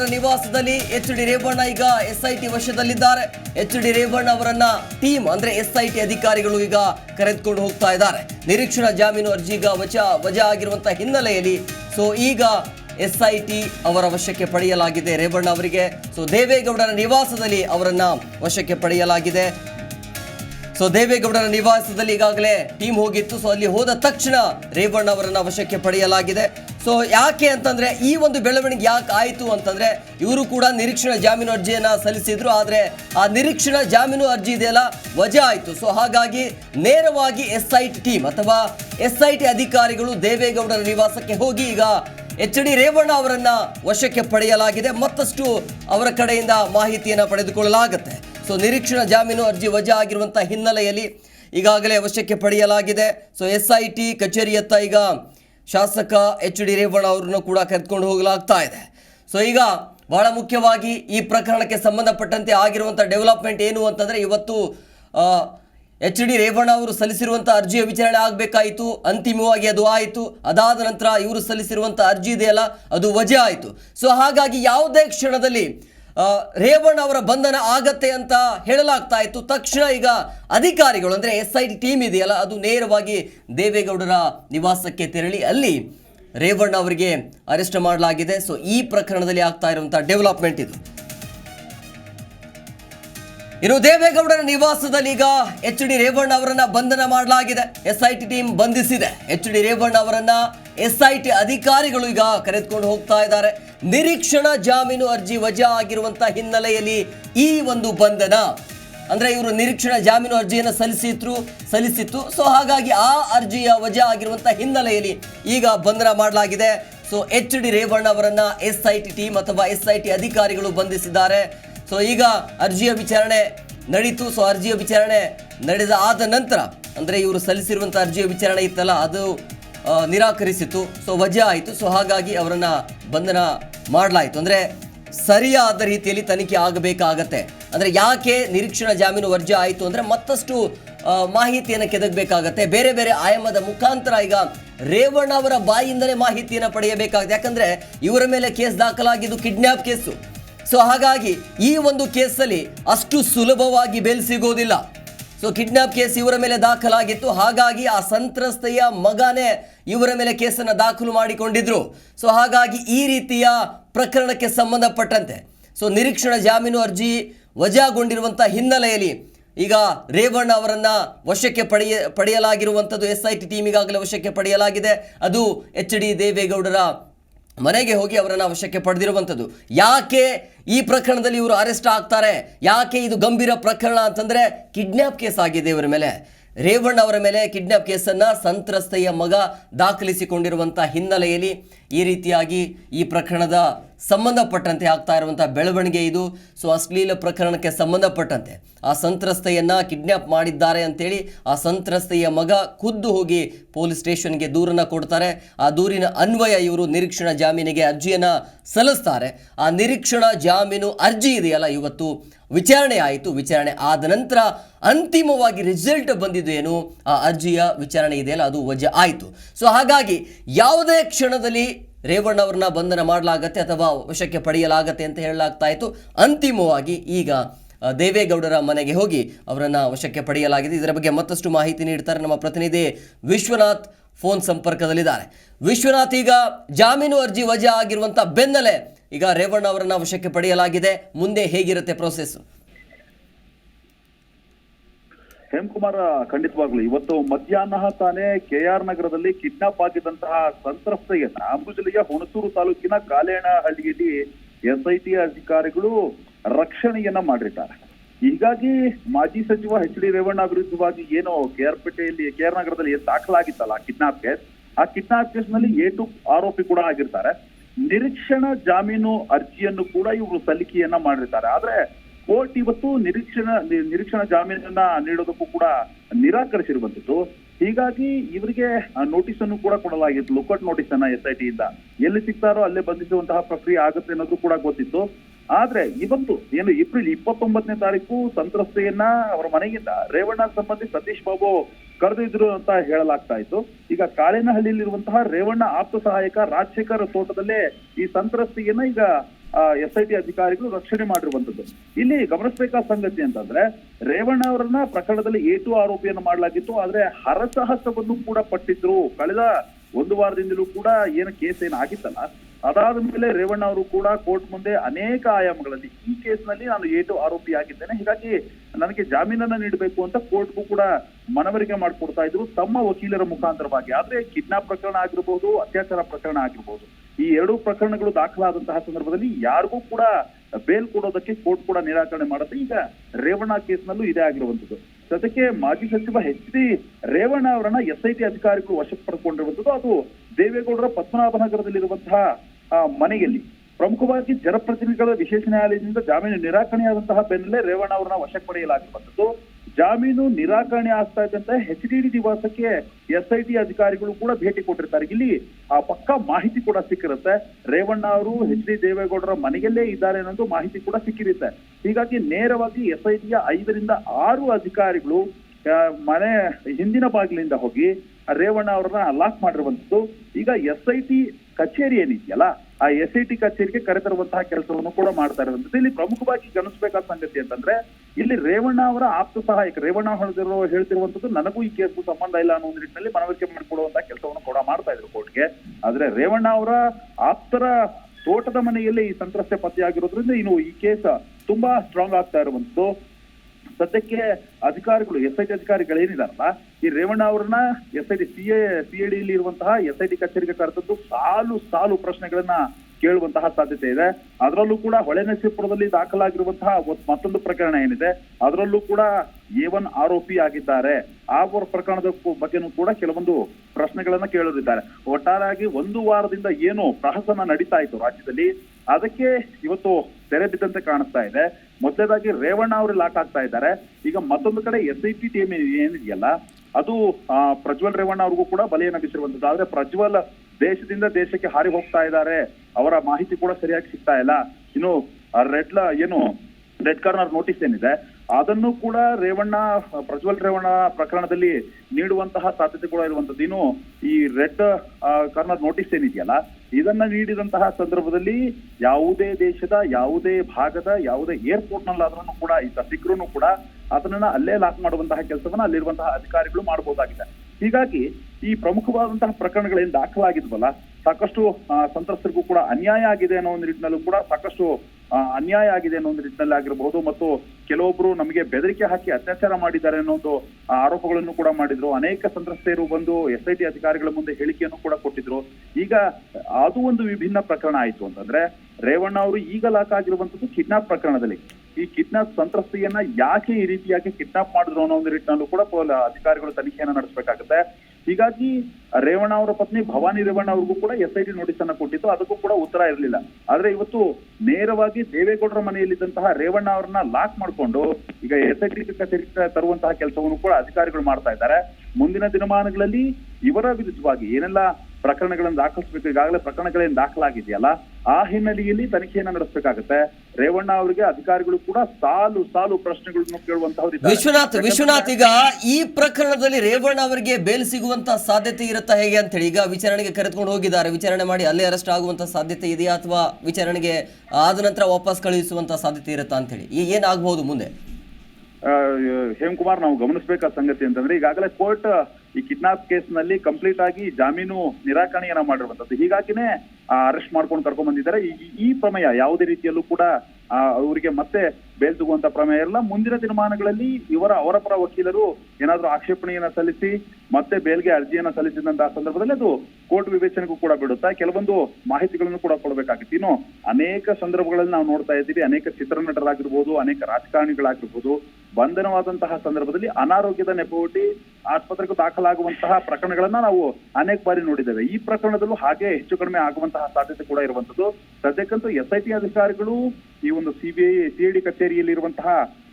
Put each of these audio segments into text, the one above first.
ದೇವೇಗೌಡರ ನಿವಾಸದಲ್ಲಿ H D Revanna ಈಗ ಎಸ್ಐಟಿ ವಶದಲ್ಲಿದ್ದಾರೆ. ಎಚ್ ಡಿ ರೇವಣ್ಣ ಅವರನ್ನ ಟೀಮ್, ಅಂದ್ರೆ ಎಸ್ಐಟಿ ಅಧಿಕಾರಿಗಳು ಈಗ ಕರೆದುಕೊಂಡು ಹೋಗ್ತಾ ಇದ್ದಾರೆ. ನಿರೀಕ್ಷಣಾ ಜಾಮೀನು ಅರ್ಜಿ ಈಗ ವಜಾ ವಜಾ ಆಗಿರುವಂತಹ ಹಿನ್ನೆಲೆಯಲ್ಲಿ. ಸೊ ಈಗ ಎಸ್ಐಟಿ ಅವರ ವಶಕ್ಕೆ ಪಡೆಯಲಾಗಿದೆ ರೇವಣ್ಣ ಅವರಿಗೆ. ಸೊ ದೇವೇಗೌಡರ ನಿವಾಸದಲ್ಲಿ ಅವರನ್ನ ವಶಕ್ಕೆ ಪಡೆಯಲಾಗಿದೆ. ಸೊ ದೇವೇಗೌಡರ ನಿವಾಸದಲ್ಲಿ ಈಗಾಗಲೇ ಟೀಮ್ ಹೋಗಿತ್ತು. ಸೊ ಅಲ್ಲಿ ಹೋದ ತಕ್ಷಣ ರೇವಣ್ಣ ಅವರನ್ನ ವಶಕ್ಕೆ ಪಡೆಯಲಾಗಿದೆ. ಸೊ ಯಾಕೆ ಅಂತಂದ್ರೆ ಈ ಒಂದು ಬೆಳವಣಿಗೆ ಯಾಕೆ ಆಯಿತು ಅಂತಂದ್ರೆ ಇವರು ಕೂಡ ನಿರೀಕ್ಷಣಾ ಜಾಮೀನು ಅರ್ಜಿಯನ್ನ ಸಲ್ಲಿಸಿದ್ರು. ಆದ್ರೆ ಆ ನಿರೀಕ್ಷಣಾ ಜಾಮೀನು ಅರ್ಜಿ ಇದೆಯಲ್ಲ, ವಜಾ ಆಯಿತು. ಸೊ ಹಾಗಾಗಿ ನೇರವಾಗಿ ಎಸ್ ಐ ಟಿ ಟೀಮ್ ಅಥವಾ ಎಸ್ ಐ ಟಿ ಅಧಿಕಾರಿಗಳು ದೇವೇಗೌಡರ ನಿವಾಸಕ್ಕೆ ಹೋಗಿ ಈಗ ಎಚ್ ಡಿ ರೇವಣ್ಣ ಅವರನ್ನ ವಶಕ್ಕೆ ಪಡೆಯಲಾಗಿದೆ. ಮತ್ತಷ್ಟು ಅವರ ಕಡೆಯಿಂದ ಮಾಹಿತಿಯನ್ನು ಪಡೆದುಕೊಳ್ಳಲಾಗುತ್ತೆ. ಸೊ ನಿರೀಕ್ಷಣಾ ಜಾಮೀನು ಅರ್ಜಿ ವಜಾ ಆಗಿರುವಂಥ ಹಿನ್ನೆಲೆಯಲ್ಲಿ ಈಗಾಗಲೇ ಅವಶ್ಯಕ್ಕೆ ಪಡೆಯಲಾಗಿದೆ. ಸೊ ಎಸ್ ಐ ಟಿ ಕಚೇರಿಯತ್ತ ಈಗ ಶಾಸಕ ಎಚ್ ಡಿ ರೇವಣ್ಣ ಅವರನ್ನು ಕೂಡ ಕರೆದುಕೊಂಡು ಹೋಗಲಾಗ್ತಾ ಇದೆ. ಸೊ ಈಗ ಬಹಳ ಮುಖ್ಯವಾಗಿ ಈ ಪ್ರಕರಣಕ್ಕೆ ಸಂಬಂಧಪಟ್ಟಂತೆ ಆಗಿರುವಂಥ ಡೆವಲಪ್ಮೆಂಟ್ ಏನು ಅಂತಂದರೆ ಇವತ್ತು ಎಚ್ ಡಿ ರೇವಣ್ಣ ಅವರು ಸಲ್ಲಿಸಿರುವಂಥ ಅರ್ಜಿಯ ವಿಚಾರಣೆ ಆಗಬೇಕಾಯಿತು. ಅಂತಿಮವಾಗಿ ಅದು ಆಯಿತು. ಅದಾದ ನಂತರ ಇವರು ಸಲ್ಲಿಸಿರುವಂಥ ಅರ್ಜಿ ಇದೆಯಲ್ಲ, ಅದು ವಜೆ ಆಯಿತು. ಸೊ ಹಾಗಾಗಿ ಯಾವುದೇ ಕ್ಷಣದಲ್ಲಿ ರೇವಣ್ಣ ಅವರ ಬಂಧನ ಆಗತ್ತೆ ಅಂತ ಹೇಳಲಾಗ್ತಾ ಇತ್ತು. ತಕ್ಷಣ ಈಗ ಅಧಿಕಾರಿಗಳು, ಅಂದರೆ ಎಸ್ ಐ ಟೀಮ್ ಇದೆಯಲ್ಲ, ಅದು ನೇರವಾಗಿ ದೇವೇಗೌಡರ ನಿವಾಸಕ್ಕೆ ತೆರಳಿ ಅಲ್ಲಿ ರೇವಣ್ಣ ಅವರಿಗೆ ಅರೆಸ್ಟ್ ಮಾಡಲಾಗಿದೆ. ಸೊ ಈ ಪ್ರಕರಣದಲ್ಲಿ ಆಗ್ತಾ ಇರುವಂಥ ಡೆವಲಪ್ಮೆಂಟ್ ಇದು. ಇನ್ನು ದೇವೇಗೌಡರ ನಿವಾಸದಲ್ಲಿ ಈಗ ಎಚ್ ಡಿ ರೇವಣ್ಣ ಅವರನ್ನ ಬಂಧನ ಮಾಡಲಾಗಿದೆ. ಎಸ್ ಐ ಟಿ ಟೀಮ್ ಬಂಧಿಸಿದೆ. ಎಚ್ ಡಿ ರೇವಣ್ಣ ಅವರನ್ನ ಎಸ್ ಐ ಟಿ ಅಧಿಕಾರಿಗಳು ಈಗ ಕರೆದುಕೊಂಡು ಹೋಗ್ತಾ ಇದ್ದಾರೆ. ನಿರೀಕ್ಷಣಾ ಜಾಮೀನು ಅರ್ಜಿ ವಜಾ ಆಗಿರುವಂತಹ ಹಿನ್ನೆಲೆಯಲ್ಲಿ ಈ ಒಂದು ಬಂಧನ. ಅಂದ್ರೆ ಇವರು ನಿರೀಕ್ಷಣಾ ಜಾಮೀನು ಅರ್ಜಿಯನ್ನು ಸಲ್ಲಿಸಿದ್ರು, ಸಲ್ಲಿಸಿತ್ತು. ಸೊ ಹಾಗಾಗಿ ಆ ಅರ್ಜಿಯ ವಜಾ ಆಗಿರುವಂತಹ ಹಿನ್ನೆಲೆಯಲ್ಲಿ ಈಗ ಬಂಧನ ಮಾಡಲಾಗಿದೆ. ಸೊ ಎಚ್ ಡಿ ರೇವಣ್ಣ ಅವರನ್ನ ಎಸ್ ಐ ಟಿ ಟೀಮ್ ಅಥವಾ ಎಸ್ ಐ ಟಿ ಅಧಿಕಾರಿಗಳು ಬಂಧಿಸಿದ್ದಾರೆ. ಸೊ ಈಗ ಅರ್ಜಿಯ ವಿಚಾರಣೆ ನಡೀತು. ಸೊ ಅರ್ಜಿಯ ವಿಚಾರಣೆ ನಡೆದ ಆದ ನಂತರ, ಅಂದರೆ ಇವರು ಸಲ್ಲಿಸಿರುವಂಥ ಅರ್ಜಿಯ ವಿಚಾರಣೆ ಇತ್ತಲ್ಲ, ಅದು ನಿರಾಕರಿಸಿತು. ಸೊ ವಜಾ ಆಯಿತು. ಸೊ ಹಾಗಾಗಿ ಅವರನ್ನು ಬಂಧನ ಮಾಡಲಾಯಿತು. ಅಂದರೆ ಸರಿಯಾದ ರೀತಿಯಲ್ಲಿ ತನಿಖೆ ಆಗಬೇಕಾಗತ್ತೆ. ಅಂದರೆ ಯಾಕೆ ನಿರೀಕ್ಷಣಾ ಜಾಮೀನು ವರ್ಜೆ ಆಯಿತು ಅಂದರೆ ಮತ್ತಷ್ಟು ಮಾಹಿತಿಯನ್ನು ಕೆದಕಬೇಕಾಗತ್ತೆ. ಬೇರೆ ಬೇರೆ ಆಯಾಮದ ಮುಖಾಂತರ ಈಗ ರೇವಣ್ಣ ಅವರ ಬಾಯಿಯಿಂದಲೇ ಮಾಹಿತಿಯನ್ನು ಪಡೆಯಬೇಕಾಗುತ್ತೆ. ಯಾಕಂದರೆ ಇವರ ಮೇಲೆ ಕೇಸ್ ದಾಖಲಾಗಿದ್ದು ಕಿಡ್ನ್ಯಾಪ್ ಕೇಸು. ಸೊ ಹಾಗಾಗಿ ಈ ಒಂದು ಕೇಸಲ್ಲಿ ಅಷ್ಟು ಸುಲಭವಾಗಿ ಬೇಲ್ ಸಿಗೋದಿಲ್ಲ. ಸೊ ಕಿಡ್ನಾಪ್ ಕೇಸ್ ಇವರ ಮೇಲೆ ದಾಖಲಾಗಿತ್ತು. ಹಾಗಾಗಿ ಆ ಸಂತ್ರಸ್ತೆಯ ಮಗನೇ ಇವರ ಮೇಲೆ ಕೇಸನ್ನು ದಾಖಲು ಮಾಡಿಕೊಂಡಿದ್ರು. ಸೊ ಹಾಗಾಗಿ ಈ ರೀತಿಯ ಪ್ರಕರಣಕ್ಕೆ ಸಂಬಂಧಪಟ್ಟಂತೆ. ಸೊ ನಿರೀಕ್ಷಣಾ ಜಾಮೀನು ಅರ್ಜಿ ವಜಾಗೊಂಡಿರುವಂಥ ಹಿನ್ನೆಲೆಯಲ್ಲಿ ಈಗ ರೇವಣ್ಣ ಅವರನ್ನು ವಶಕ್ಕೆ ಪಡೆಯ ಪಡೆಯಲಾಗಿರುವಂಥದ್ದು ಎಸ್ ಐ ಟಿ ಟೀಮ್ ಈಗಾಗಲೇ ವಶಕ್ಕೆ ಪಡೆಯಲಾಗಿದೆ. ಅದು ಎಚ್ ಡಿ ದೇವೇಗೌಡರ ಮನೆಗೆ ಹೋಗಿ ಅವರನ್ನು ವಶಕ್ಕೆ ಪಡೆದಿರುವಂಥದ್ದು. ಯಾಕೆ ಈ ಪ್ರಕರಣದಲ್ಲಿ ಇವರು ಅರೆಸ್ಟ್ ಆಗ್ತಾರೆ? ಯಾಕೆ ಇದು ಗಂಭೀರ ಪ್ರಕರಣ ಅಂತಂದರೆ ಕಿಡ್ನ್ಯಾಪ್ ಕೇಸ್ ಆಗಿದೆ ಇವರ ಮೇಲೆ. ರೇವಣ್ಣ ಅವರ ಮೇಲೆ ಕಿಡ್ನ್ಯಾಪ್ ಕೇಸನ್ನು ಸಂತ್ರಸ್ತೆಯ ಮಗ ದಾಖಲಿಸಿಕೊಂಡಿರುವಂಥ ಹಿನ್ನೆಲೆಯಲ್ಲಿ ಈ ರೀತಿಯಾಗಿ ಈ ಪ್ರಕರಣದ ಸಂಬಂಧಪಟ್ಟಂತೆ ಆಗ್ತಾ ಇರುವಂಥ ಬೆಳವಣಿಗೆ ಇದು. ಸೊ ಅಶ್ಲೀಲ ಪ್ರಕರಣಕ್ಕೆ ಸಂಬಂಧಪಟ್ಟಂತೆ ಆ ಸಂತ್ರಸ್ತೆಯನ್ನ ಕಿಡ್ನ್ಯಾಪ್ ಮಾಡಿದ್ದಾರೆ ಅಂತೇಳಿ ಆ ಸಂತ್ರಸ್ತೆಯ ಮಗ ಖುದ್ದು ಹೋಗಿ ಪೊಲೀಸ್ ಸ್ಟೇಷನ್ಗೆ ದೂರನ್ನು ಕೊಡ್ತಾರೆ. ಆ ದೂರಿನ ಅನ್ವಯ ಇವರು ನಿರೀಕ್ಷಣಾ ಜಾಮೀನಿಗೆ ಅರ್ಜಿಯನ್ನ ಸಲ್ಲಿಸ್ತಾರೆ. ಆ ನಿರೀಕ್ಷಣಾ ಜಾಮೀನು ಅರ್ಜಿ ಇದೆಯಲ್ಲ, ಇವತ್ತು ವಿಚಾರಣೆ ಆಯಿತು. ವಿಚಾರಣೆ ಆದ ನಂತರ ಅಂತಿಮವಾಗಿ ರಿಸಲ್ಟ್ ಬಂದಿದ್ದೇನು ಆ ಅರ್ಜಿಯ ವಿಚಾರಣೆ ಇದೆಯಲ್ಲ, ಅದು ವಜಾ ಆಯಿತು. ಸೊ ಹಾಗಾಗಿ ಯಾವುದೇ ಕ್ಷಣದಲ್ಲಿ ರೇವಣ್ಣ ಅವ್ರನ್ನ ಬಂಧನ ಮಾಡಲಾಗತ್ತೆ ಅಥವಾ ವಶಕ್ಕೆ ಪಡೆಯಲಾಗತ್ತೆ ಅಂತ ಹೇಳಲಾಗ್ತಾ ಇತ್ತು. ಅಂತಿಮವಾಗಿ ಈಗ ದೇವೇಗೌಡರ ಮನೆಗೆ ಹೋಗಿ ಅವರನ್ನ ವಶಕ್ಕೆ ಪಡೆಯಲಾಗಿದೆ. ಇದರ ಬಗ್ಗೆ ಮತ್ತಷ್ಟು ಮಾಹಿತಿ ನೀಡ್ತಾರೆ ನಮ್ಮ ಪ್ರತಿನಿಧಿ ವಿಶ್ವನಾಥ್ ಫೋನ್ ಸಂಪರ್ಕದಲ್ಲಿದ್ದಾರೆ. ವಿಶ್ವನಾಥ್, ಈಗ ಜಾಮೀನು ಅರ್ಜಿ ವಜಾ ಆಗಿರುವಂತ ಬೆನ್ನಲ್ಲೇ ಈಗ ರೇವಣ್ಣ ಅವರನ್ನ ವಶಕ್ಕೆ ಪಡೆಯಲಾಗಿದೆ. ಮುಂದೆ ಹೇಗಿರುತ್ತೆ ಪ್ರೋಸೆಸ್ ಹೇಮಕುಮಾರ ಖಂಡಿತವಾಗ್ಲು ಇವತ್ತು ಮಧ್ಯಾಹ್ನ ತಾನೇ ಕೆಆರ್ ನಗರದಲ್ಲಿ ಕಿಡ್ನಾಪ್ ಆಗಿದ್ದಂತಹ ಸಂತ್ರಸ್ತೆಯನ್ನ ಅಂಬು ಜಿಲ್ಲೆಯ ಹುಣಸೂರು ತಾಲೂಕಿನ ಕಾಲೇನಹಳ್ಳಿಯಲ್ಲಿ ಎಸ್ಐಟಿ ಅಧಿಕಾರಿಗಳು ರಕ್ಷಣೆಯನ್ನ ಮಾಡಿರ್ತಾರೆ. ಹೀಗಾಗಿ ಮಾಜಿ ಸಚಿವ ಎಚ್ ಡಿ ರೇವಣ್ಣ ವಿರುದ್ಧವಾಗಿ ಏನು ಕೆಆರ್ ಪೇಟೆಯಲ್ಲಿ ಕೆಆರ್ ನಗರದಲ್ಲಿ ಏನ್ ದಾಖಲಾಗಿತ್ತಲ್ಲ ಕಿಡ್ನಾಪ್ ಕೇಸ್? ಆ ಕಿಡ್ನಾಪ್ ಕೇಸ್ನಲ್ಲಿ ಎ ಟು ಆರೋಪಿ ಕೂಡ ಆಗಿರ್ತಾರೆ. ನಿರೀಕ್ಷಣಾ ಜಾಮೀನು ಅರ್ಜಿಯನ್ನು ಕೂಡ ಇವರು ಸಲ್ಲಿಕೆಯನ್ನ ಮಾಡಿರ್ತಾರೆ. ಆದ್ರೆ ಕೋರ್ಟ್ ಇವತ್ತು ನಿರೀಕ್ಷಣ ನಿರೀಕ್ಷಣಾ ಜಾಮೀನನ್ನ ನೀಡೋದಕ್ಕೂ ಕೂಡ ನಿರಾಕರಿಸಿರುವಂತದ್ದು ಹೀಗಾಗಿ ಇವರಿಗೆ ನೋಟಿಸ್ ಅನ್ನು ಕೂಡ ಕೊಡಲಾಗಿತ್ತು. ಲುಕೌಟ್ ನೋಟಿಸ್ ಅನ್ನ ಎಸ್ ಐ ಟಿ ಇಂದ. ಎಲ್ಲಿ ಸಿಗ್ತಾರೋ ಅಲ್ಲೇ ಬಂಧಿಸುವಂತಹ ಪ್ರಕ್ರಿಯೆ ಆಗುತ್ತೆ ಅನ್ನೋದು ಕೂಡ ಗೊತ್ತಿತ್ತು. ಆದ್ರೆ ಇವತ್ತು ಏನು ಏಪ್ರಿಲ್ ಇಪ್ಪತ್ತೊಂಬತ್ತನೇ ತಾರೀಕು ಸಂತ್ರಸ್ತೆಯನ್ನ ಅವರ ಮನೆಯಿಂದ ರೇವಣ್ಣ ಸಂಬಂಧಿ ಸತೀಶ್ ಬಾಬು ಕರೆದಿದ್ರು ಅಂತ ಹೇಳಲಾಗ್ತಾ ಇತ್ತು. ಈಗ ಕಾಳೇನಹಳ್ಳಿಯಲ್ಲಿರುವಂತಹ ರೇವಣ್ಣ ಆಪ್ತ ಸಹಾಯಕ ರಾಜಶೇಖರ್ ತೋಟದಲ್ಲೇ ಈ ಸಂತ್ರಸ್ತೆಯನ್ನ ಈಗ ಎಸ್ ಐ ಟಿ ಅಧಿಕಾರಿಗಳು ರಕ್ಷಣೆ ಮಾಡಿರುವಂತದ್ದು ಇಲ್ಲಿ ಗಮನಿಸಬೇಕಾದ ಸಂಗತಿ ಅಂತಂದ್ರೆ, ರೇವಣ್ಣ ಅವರನ್ನ ಪ್ರಕರಣದಲ್ಲಿ ಏಟು ಆರೋಪಿಯನ್ನು ಮಾಡಲಾಗಿತ್ತು, ಆದ್ರೆ ಹರಸಾಹಸವನ್ನು ಕೂಡ ಪಟ್ಟಿದ್ರು. ಕಳೆದ ಒಂದು ವಾರದಿಂದಲೂ ಕೂಡ ಏನು ಕೇಸ್ ಏನು ಆಗಿತ್ತಲ್ಲ, ಅದಾದ ಮೇಲೆ ರೇವಣ್ಣ ಅವರು ಕೂಡ ಕೋರ್ಟ್ ಮುಂದೆ ಅನೇಕ ಆಯಾಮಗಳಲ್ಲಿ ಈ ಕೇಸ್ನಲ್ಲಿ ನಾನು ಏಟು ಆರೋಪಿ ಆಗಿದ್ದೇನೆ. ಹೀಗಾಗಿ ನನಗೆ ಜಾಮೀನನ್ನ ನೀಡಬೇಕು ಅಂತ ಕೋರ್ಟ್ಗೂ ಕೂಡ ಮನವರಿಕೆ ಮಾಡಿಕೊಡ್ತಾ ಇದ್ರು. ತಮ್ಮ ವಕೀಲರ ಮುಖಾಂತರವಾಗಿ. ಆದ್ರೆ ಕಿಡ್ನಾಪ್ ಪ್ರಕರಣ ಆಗಿರ್ಬೋದು, ಅತ್ಯಾಚಾರ ಪ್ರಕರಣ ಆಗಿರಬಹುದು ಈ ಎರಡೂ ಪ್ರಕರಣಗಳು ದಾಖಲಾದಂತಹ ಸಂದರ್ಭದಲ್ಲಿ ಯಾರಿಗೂ ಕೂಡ ಬೇಲ್ ಕೊಡೋದಕ್ಕೆ ಕೋರ್ಟ್ ಕೂಡ ನಿರಾಕರಣೆ ಮಾಡುತ್ತೆ. ಈಗ ರೇವಣ್ಣ ಕೇಸ್ನಲ್ಲೂ ಇದೇ ಆಗಿರುವಂತದ್ದು ಸದ್ಯಕ್ಕೆ ಮಾಜಿ ಸಚಿವ ಎಚ್ ಡಿ ರೇವಣ್ಣ ಅವರನ್ನ ಎಸ್ ಐ ಟಿ ಅಧಿಕಾರಿಗಳು ವಶಕ್ಕೆ ಪಡ್ಕೊಂಡಿರುವಂತದ್ದು ಅದು ದೇವೇಗೌಡರ ಪದ್ಮನಾಭನಗರದಲ್ಲಿರುವಂತಹ ಮನೆಯಲ್ಲಿ. ಪ್ರಮುಖವಾಗಿ ಜನಪ್ರತಿನಿಧಿಗಳ ವಿಶೇಷ ನ್ಯಾಯಾಲಯದಿಂದ ಜಾಮೀನು ನಿರಾಕರಣೆಯಾದಂತಹ ಬೆನ್ನಲ್ಲೇ ರೇವಣ್ಣ ಅವರನ್ನ ವಶಕ್ಕೆ ಪಡೆಯಲಾಗಿರುವಂತದ್ದು ಜಾಮೀನು ನಿರಾಕರಣೆ ಆಗ್ತಾ ಇದ್ದಂತ ಎಚ್ ಡಿ ಡಿ ನಿವಾಸಕ್ಕೆ ಎಸ್ ಐ ಟಿ ಅಧಿಕಾರಿಗಳು ಕೂಡ ಭೇಟಿ ಕೊಟ್ಟಿರ್ತಾರೆ. ಇಲ್ಲಿ ಆ ಪಕ್ಕಾ ಮಾಹಿತಿ ಕೂಡ ಸಿಕ್ಕಿರುತ್ತೆ. ರೇವಣ್ಣ ಅವರು ಎಚ್ ಡಿ ದೇವೇಗೌಡರ ಮನೆಯಲ್ಲೇ ಇದ್ದಾರೆ ಅನ್ನೋದು ಮಾಹಿತಿ ಕೂಡ ಸಿಕ್ಕಿರುತ್ತೆ. ಹೀಗಾಗಿ ನೇರವಾಗಿ ಎಸ್ ಐ ಟಿಯ ಐದರಿಂದ ಆರು ಅಧಿಕಾರಿಗಳು ಮನೆ ಹಿಂದಿನ ಬಾಗಿಲಿಂದ ಹೋಗಿ ರೇವಣ್ಣ ಅವರನ್ನ ಲಾಕ್ ಮಾಡಿರುವಂತದ್ದು. ಈಗ ಎಸ್ ಐ ಟಿ ಕಚೇರಿ ಏನಿದೆಯಲ್ಲ ಆ ಎಸ್ ಐ ಟಿ ಕಚೇರಿಗೆ ಕರೆತರುವಂತಹ ಕೆಲಸವನ್ನು ಕೂಡ ಮಾಡ್ತಾ ಇರುವಂತದ್ದು ಇಲ್ಲಿ ಪ್ರಮುಖವಾಗಿ ಗಮನಿಸಬೇಕಾದ ಸಂಗತಿ ಅಂತಂದ್ರೆ, ಇಲ್ಲಿ ರೇವಣ್ಣ ಅವರ ಆಪ್ತ ಸಹಾಯಕ, ರೇವಣ್ಣ ಹೊಡೆದಿರೋ ಹೇಳ್ತಿರುವಂತದ್ದು ನನಗೂ ಈ ಕೇಸ್ಗೂ ಸಂಬಂಧ ಇಲ್ಲ ಅನ್ನೋ ಒಂದು ನಿಟ್ಟಿನಲ್ಲಿ ಮನವರಿಕೆ ಮಾಡಿಕೊಡುವಂತಹ ಕೆಲಸವನ್ನು ಕೂಡ ಮಾಡ್ತಾ ಇದ್ರು ಕೋರ್ಟ್ಗೆ. ಆದ್ರೆ ರೇವಣ್ಣ ಅವರ ಆಪ್ತರ ತೋಟದ ಮನೆಯಲ್ಲೇ ಈ ಸಂತ್ರಸ್ತೆ ಪತ್ತೆಯಾಗಿರೋದ್ರಿಂದ ಇನ್ನು ಈ ಕೇಸ್ ತುಂಬಾ ಸ್ಟ್ರಾಂಗ್ ಆಗ್ತಾ ಇರುವಂತದ್ದು ಸದ್ಯಕ್ಕೆ ಅಧಿಕಾರಿಗಳು, ಎಸ್ ಐ ಟಿ ಅಧಿಕಾರಿಗಳು ಏನಿದಾರಲ್ಲ, ಈ ರೇವಣ್ಣ ಅವ್ರನ್ನ S I T C A, C I ಡಿಲಿ ಇರುವಂತಹ ಎಸ್ ಐ ಟಿ ಕಚೇರಿಗೆ ಕರೆತದ್ದು ಸಾಲು ಸಾಲು ಪ್ರಶ್ನೆಗಳನ್ನ ಕೇಳುವಂತಹ ಸಾಧ್ಯತೆ ಇದೆ. ಅದರಲ್ಲೂ ಕೂಡ ಹೊಳೆನರಸೀಪುರದಲ್ಲಿ ದಾಖಲಾಗಿರುವಂತಹ ಮತ್ತೊಂದು ಪ್ರಕರಣ ಏನಿದೆ, ಅದರಲ್ಲೂ ಕೂಡ ಎ ಒನ್ ಆರೋಪಿ ಆಗಿದ್ದಾರೆ. ಆ ಪ್ರಕರಣದ ಬಗ್ಗೆನೂ ಕೂಡ ಕೆಲವೊಂದು ಪ್ರಶ್ನೆಗಳನ್ನ ಕೇಳುತ್ತಿದ್ದಾರೆ ಒಟ್ಟಾರೆಯಾಗಿ ಒಂದು ವಾರದಿಂದ ಏನು ಪ್ರಹಸನ ನಡೀತಾ ಇತ್ತು ರಾಜ್ಯದಲ್ಲಿ ಅದಕ್ಕೆ ಇವತ್ತು ತೆರೆ ಬಿದ್ದಂತೆ ಕಾಣಿಸ್ತಾ ಇದೆ. ಮೊದಲೇದಾಗಿ ರೇವಣ್ಣ ಅವರು ಲಾಕ್ ಆಗ್ತಾ ಇದ್ದಾರೆ. ಈಗ ಮತ್ತೊಂದು ಕಡೆ ಎಸ್ ಐ ಟಿ ಟೀಮ್ ಏನಿದೆಯಲ್ಲ, ಅದು ಪ್ರಜ್ವಲ್ ರೇವಣ್ಣ ಅವ್ರಿಗೂ ಕೂಡ ಬಲೆಯನ್ನು ಬಿಸಿರುವಂತದ್ದು ಆದ್ರೆ ಪ್ರಜ್ವಲ್ ದೇಶದಿಂದ ದೇಶಕ್ಕೆ ಹಾರಿ ಹೋಗ್ತಾ ಇದ್ದಾರೆ. ಅವರ ಮಾಹಿತಿ ಕೂಡ ಸರಿಯಾಗಿ ಸಿಗ್ತಾ ಇಲ್ಲ. ಇನ್ನು ರೆಡ್ ಏನು, ರೆಡ್ ಕಾರ್ನರ್ ನೋಟಿಸ್ ಏನಿದೆ ಅದನ್ನು ಕೂಡ ರೇವಣ್ಣ, ಪ್ರಜ್ವಲ್ ರೇವಣ್ಣ ಪ್ರಕರಣದಲ್ಲಿ ನೀಡುವಂತಹ ಸಾಧ್ಯತೆ ಕೂಡ ಇರುವಂತದ್ದು ಈ ರೆಡ್ ಕಾರ್ನರ್ ನೋಟಿಸ್ ಏನಿದೆಯಲ್ಲ, ಇದನ್ನ ನೀಡಿದಂತಹ ಸಂದರ್ಭದಲ್ಲಿ ಯಾವುದೇ ದೇಶದ, ಯಾವುದೇ ಭಾಗದ, ಯಾವುದೇ ಏರ್ಪೋರ್ಟ್ ನಲ್ಲಾದ್ರೂ ಕೂಡ, ಈ ಸಿಕ್ಕರೂ ಕೂಡ ಅದನ್ನ ಅಲ್ಲೇ ಲಾಕ್ ಮಾಡುವಂತಹ ಕೆಲಸವನ್ನ ಅಲ್ಲಿರುವಂತಹ ಅಧಿಕಾರಿಗಳು ಮಾಡಬಹುದಾಗಿದೆ. ಹೀಗಾಗಿ ಈ ಪ್ರಮುಖವಾದಂತಹ ಪ್ರಕರಣಗಳೇನು ದಾಖಲಾಗಿದ್ವಲ್ಲ, ಸಾಕಷ್ಟು ಸಂತ್ರಸ್ತರಿಗೂ ಕೂಡ ಅನ್ಯಾಯ ಆಗಿದೆ ಅನ್ನೋ ಒಂದು ನಿಟ್ಟಿನಲ್ಲೂ ಕೂಡ ಸಾಕಷ್ಟು ಅನ್ಯಾಯ ಆಗಿದೆ ಅನ್ನೋ ಒಂದು ನಿಟ್ಟಿನಲ್ಲಿ ಆಗಿರಬಹುದು ಮತ್ತು ಕೆಲವೊಬ್ರು ನಮಗೆ ಬೆದರಿಕೆ ಹಾಕಿ ಅತ್ಯಾಚಾರ ಮಾಡಿದ್ದಾರೆ ಅನ್ನೋ ಒಂದು ಆರೋಪಗಳನ್ನು ಕೂಡ ಮಾಡಿದ್ರು. ಅನೇಕ ಸಂತ್ರಸ್ತೆಯರು ಬಂದು ಎಸ್ ಐ ಟಿ ಅಧಿಕಾರಿಗಳ ಮುಂದೆ ಹೇಳಿಕೆಯನ್ನು ಕೂಡ ಕೊಟ್ಟಿದ್ರು. ಈಗ ಅದು ಒಂದು ವಿಭಿನ್ನ ಪ್ರಕರಣ ಆಯ್ತು ಅಂತಂದ್ರೆ, ರೇವಣ್ಣ ಅವರು ಈಗ ಲಾಕ್ ಆಗಿರುವಂತದ್ದು ಕಿಡ್ನಾಪ್ ಪ್ರಕರಣದಲ್ಲಿ. ಈ ಕಿಡ್ನಾಪ್ ಸಂತ್ರಸ್ತೆಯನ್ನ ಯಾಕೆ ಈ ರೀತಿಯಾಗಿ ಕಿಡ್ನಾಪ್ ಮಾಡಿದ್ರು ಅನ್ನೋ ಒಂದು ರೀತಿಯಲ್ಲೂ ಕೂಡ ಅಧಿಕಾರಿಗಳು ತನಿಖೆಯನ್ನು ನಡೆಸಬೇಕಾಗುತ್ತೆ. ಹೀಗಾಗಿ ರೇವಣ್ಣ ಅವರ ಪತ್ನಿ ಭವಾನಿ ರೇವಣ್ಣ ಅವ್ರಿಗೂ ಕೂಡ ಎಸ್ ಐ ಟಿ ನೋಟಿಸ್ ಅನ್ನ ಕೊಟ್ಟಿತ್ತು. ಅದಕ್ಕೂ ಕೂಡ ಉತ್ತರ ಇರಲಿಲ್ಲ. ಆದ್ರೆ ಇವತ್ತು ನೇರವಾಗಿ ದೇವೇಗೌಡರ ಮನೆಯಲ್ಲಿದ್ದಂತಹ ರೇವಣ್ಣ ಅವರನ್ನ ಲಾಕ್ ಮಾಡಿಕೊಂಡು ಈಗ ಎಸ್ ಐ ಟಿ ಕಚೇರಿ ತರುವಂತಹ ಕೆಲಸವನ್ನು ಕೂಡ ಅಧಿಕಾರಿಗಳು ಮಾಡ್ತಾ ಇದ್ದಾರೆ. ಮುಂದಿನ ದಿನಮಾನಗಳಲ್ಲಿ ಇವರ ವಿರುದ್ಧವಾಗಿ ಏನೆಲ್ಲ ಪ್ರಕರಣಗಳನ್ನು ದಾಖಲಿಸಬೇಕು. ಈಗಾಗಲೇ ಪ್ರಕರಣಗಳೇನು ದಾಖಲಾಗಿದೆಯಲ್ಲ ಆ ಹಿನ್ನೆಲೆಯಲ್ಲಿ ತನಿಖೆಯನ್ನ ನಡೆಸಬೇಕಾಗುತ್ತೆ. ರೇವಣ್ಣ ಅವರಿಗೆ ಅಧಿಕಾರಿಗಳು ಕೂಡ ಸಾಲು ಸಾಲು ಪ್ರಶ್ನೆಗಳನ್ನು ಕೇಳುವಂತಹ. ವಿಶ್ವನಾಥ್ ವಿಶ್ವನಾಥ್ ಈಗ ಈ ಪ್ರಕರಣದಲ್ಲಿ ರೇವಣ್ಣ ಅವರಿಗೆ ಬೇಲ್ ಸಿಗುವಂತಹ ಸಾಧ್ಯತೆ ಇರುತ್ತಾ ಹೇಗೆ ಅಂತ ಹೇಳಿ ಈಗ ವಿಚಾರಣೆಗೆ ಕರೆದುಕೊಂಡು ಹೋಗಿದ್ದಾರೆ. ವಿಚಾರಣೆ ಮಾಡಿ ಅಲ್ಲೇ ಅರೆಸ್ಟ್ ಆಗುವಂತಹ ಸಾಧ್ಯತೆ ಇದೆಯಾ ಅಥವಾ ವಿಚಾರಣೆಗೆ ಆದ ನಂತರ ವಾಪಸ್ ಕಳುಹಿಸುವಂತಹ ಸಾಧ್ಯತೆ ಇರುತ್ತಾ ಅಂತ ಹೇಳಿ ಈಗ ಏನಾಗಬಹುದು ಮುಂದೆ? ಹೇಮಕುಮಾರ್ ನಾವು ಗಮನಿಸಬೇಕಾದ ಸಂಗತಿ ಅಂತಂದ್ರೆ ಈಗಾಗಲೇ ಕೋರ್ಟ್ ಈ ಕಿಡ್ನಾಪ್ ಕೇಸ್ನಲ್ಲಿ ಕಂಪ್ಲೀಟ್ ಆಗಿ ಜಾಮೀನು ನಿರಾಕರಣೆಯನ್ನ ಮಾಡಿರುವಂತದ್ದು. ಹೀಗಾಗಿನೇ ಅರೆಸ್ಟ್ ಮಾಡ್ಕೊಂಡು ಕರ್ಕೊಂಡ್ ಬಂದಿದ್ದಾರೆ. ಈ- ಪ್ರಮೇಯ ಯಾವುದೇ ರೀತಿಯಲ್ಲೂ ಕೂಡ ಅವರಿಗೆ ಮತ್ತೆ ಬೇಲ್ ತಗುವಂತ ಪ್ರಮೇಯ ಇಲ್ಲ ಮುಂದಿನ ದಿನಮಾನಗಳಲ್ಲಿ ಇವರ, ಅವರ ಪರ ವಕೀಲರು ಏನಾದ್ರೂ ಆಕ್ಷೇಪಣೆಯನ್ನ ಸಲ್ಲಿಸಿ ಮತ್ತೆ ಬೇಲ್ಗೆ ಅರ್ಜಿಯನ್ನ ಸಲ್ಲಿಸಿದಂತಹ ಸಂದರ್ಭದಲ್ಲಿ ಅದು ಕೋರ್ಟ್ ವಿವೇಚನೆಗೂ ಕೂಡ ಬಿಡುತ್ತಾ ಕೆಲವೊಂದು ಮಾಹಿತಿಗಳನ್ನು ಕೂಡ ಕೊಡಬೇಕಾಗಿತ್ತು. ಇನ್ನು ಅನೇಕ ಸಂದರ್ಭಗಳಲ್ಲಿ ನಾವು ನೋಡ್ತಾ ಇದ್ದೀವಿ, ಅನೇಕ ಚಿತ್ರನಟರಾಗಿರ್ಬೋದು, ಅನೇಕ ರಾಜಕಾರಣಿಗಳಾಗಿರ್ಬೋದು, ಬಂಧನವಾದಂತಹ ಸಂದರ್ಭದಲ್ಲಿ ಅನಾರೋಗ್ಯದ ನೆಪವೊಡ್ಡಿ ಆಸ್ಪತ್ರೆಗೆ ದಾಖಲಾಗುವಂತಹ ಪ್ರಕರಣಗಳನ್ನ ನಾವು ಅನೇಕ ಬಾರಿ ನೋಡಿದ್ದೇವೆ. ಈ ಪ್ರಕರಣದಲ್ಲೂ ಹಾಗೆ ಹೆಚ್ಚು ಕಡಿಮೆ ಆಗುವಂತಹ ಸಾಧ್ಯತೆ ಕೂಡ ಇರುವಂತದ್ದು ಸದ್ಯಕ್ಕಂತೂ ಎಸ್ಐಟಿ ಅಧಿಕಾರಿಗಳು ಈ ಒಂದು ಸಿಬಿಐ ಸಿಐಡಿ ಕಚೇರಿಯಲ್ಲಿ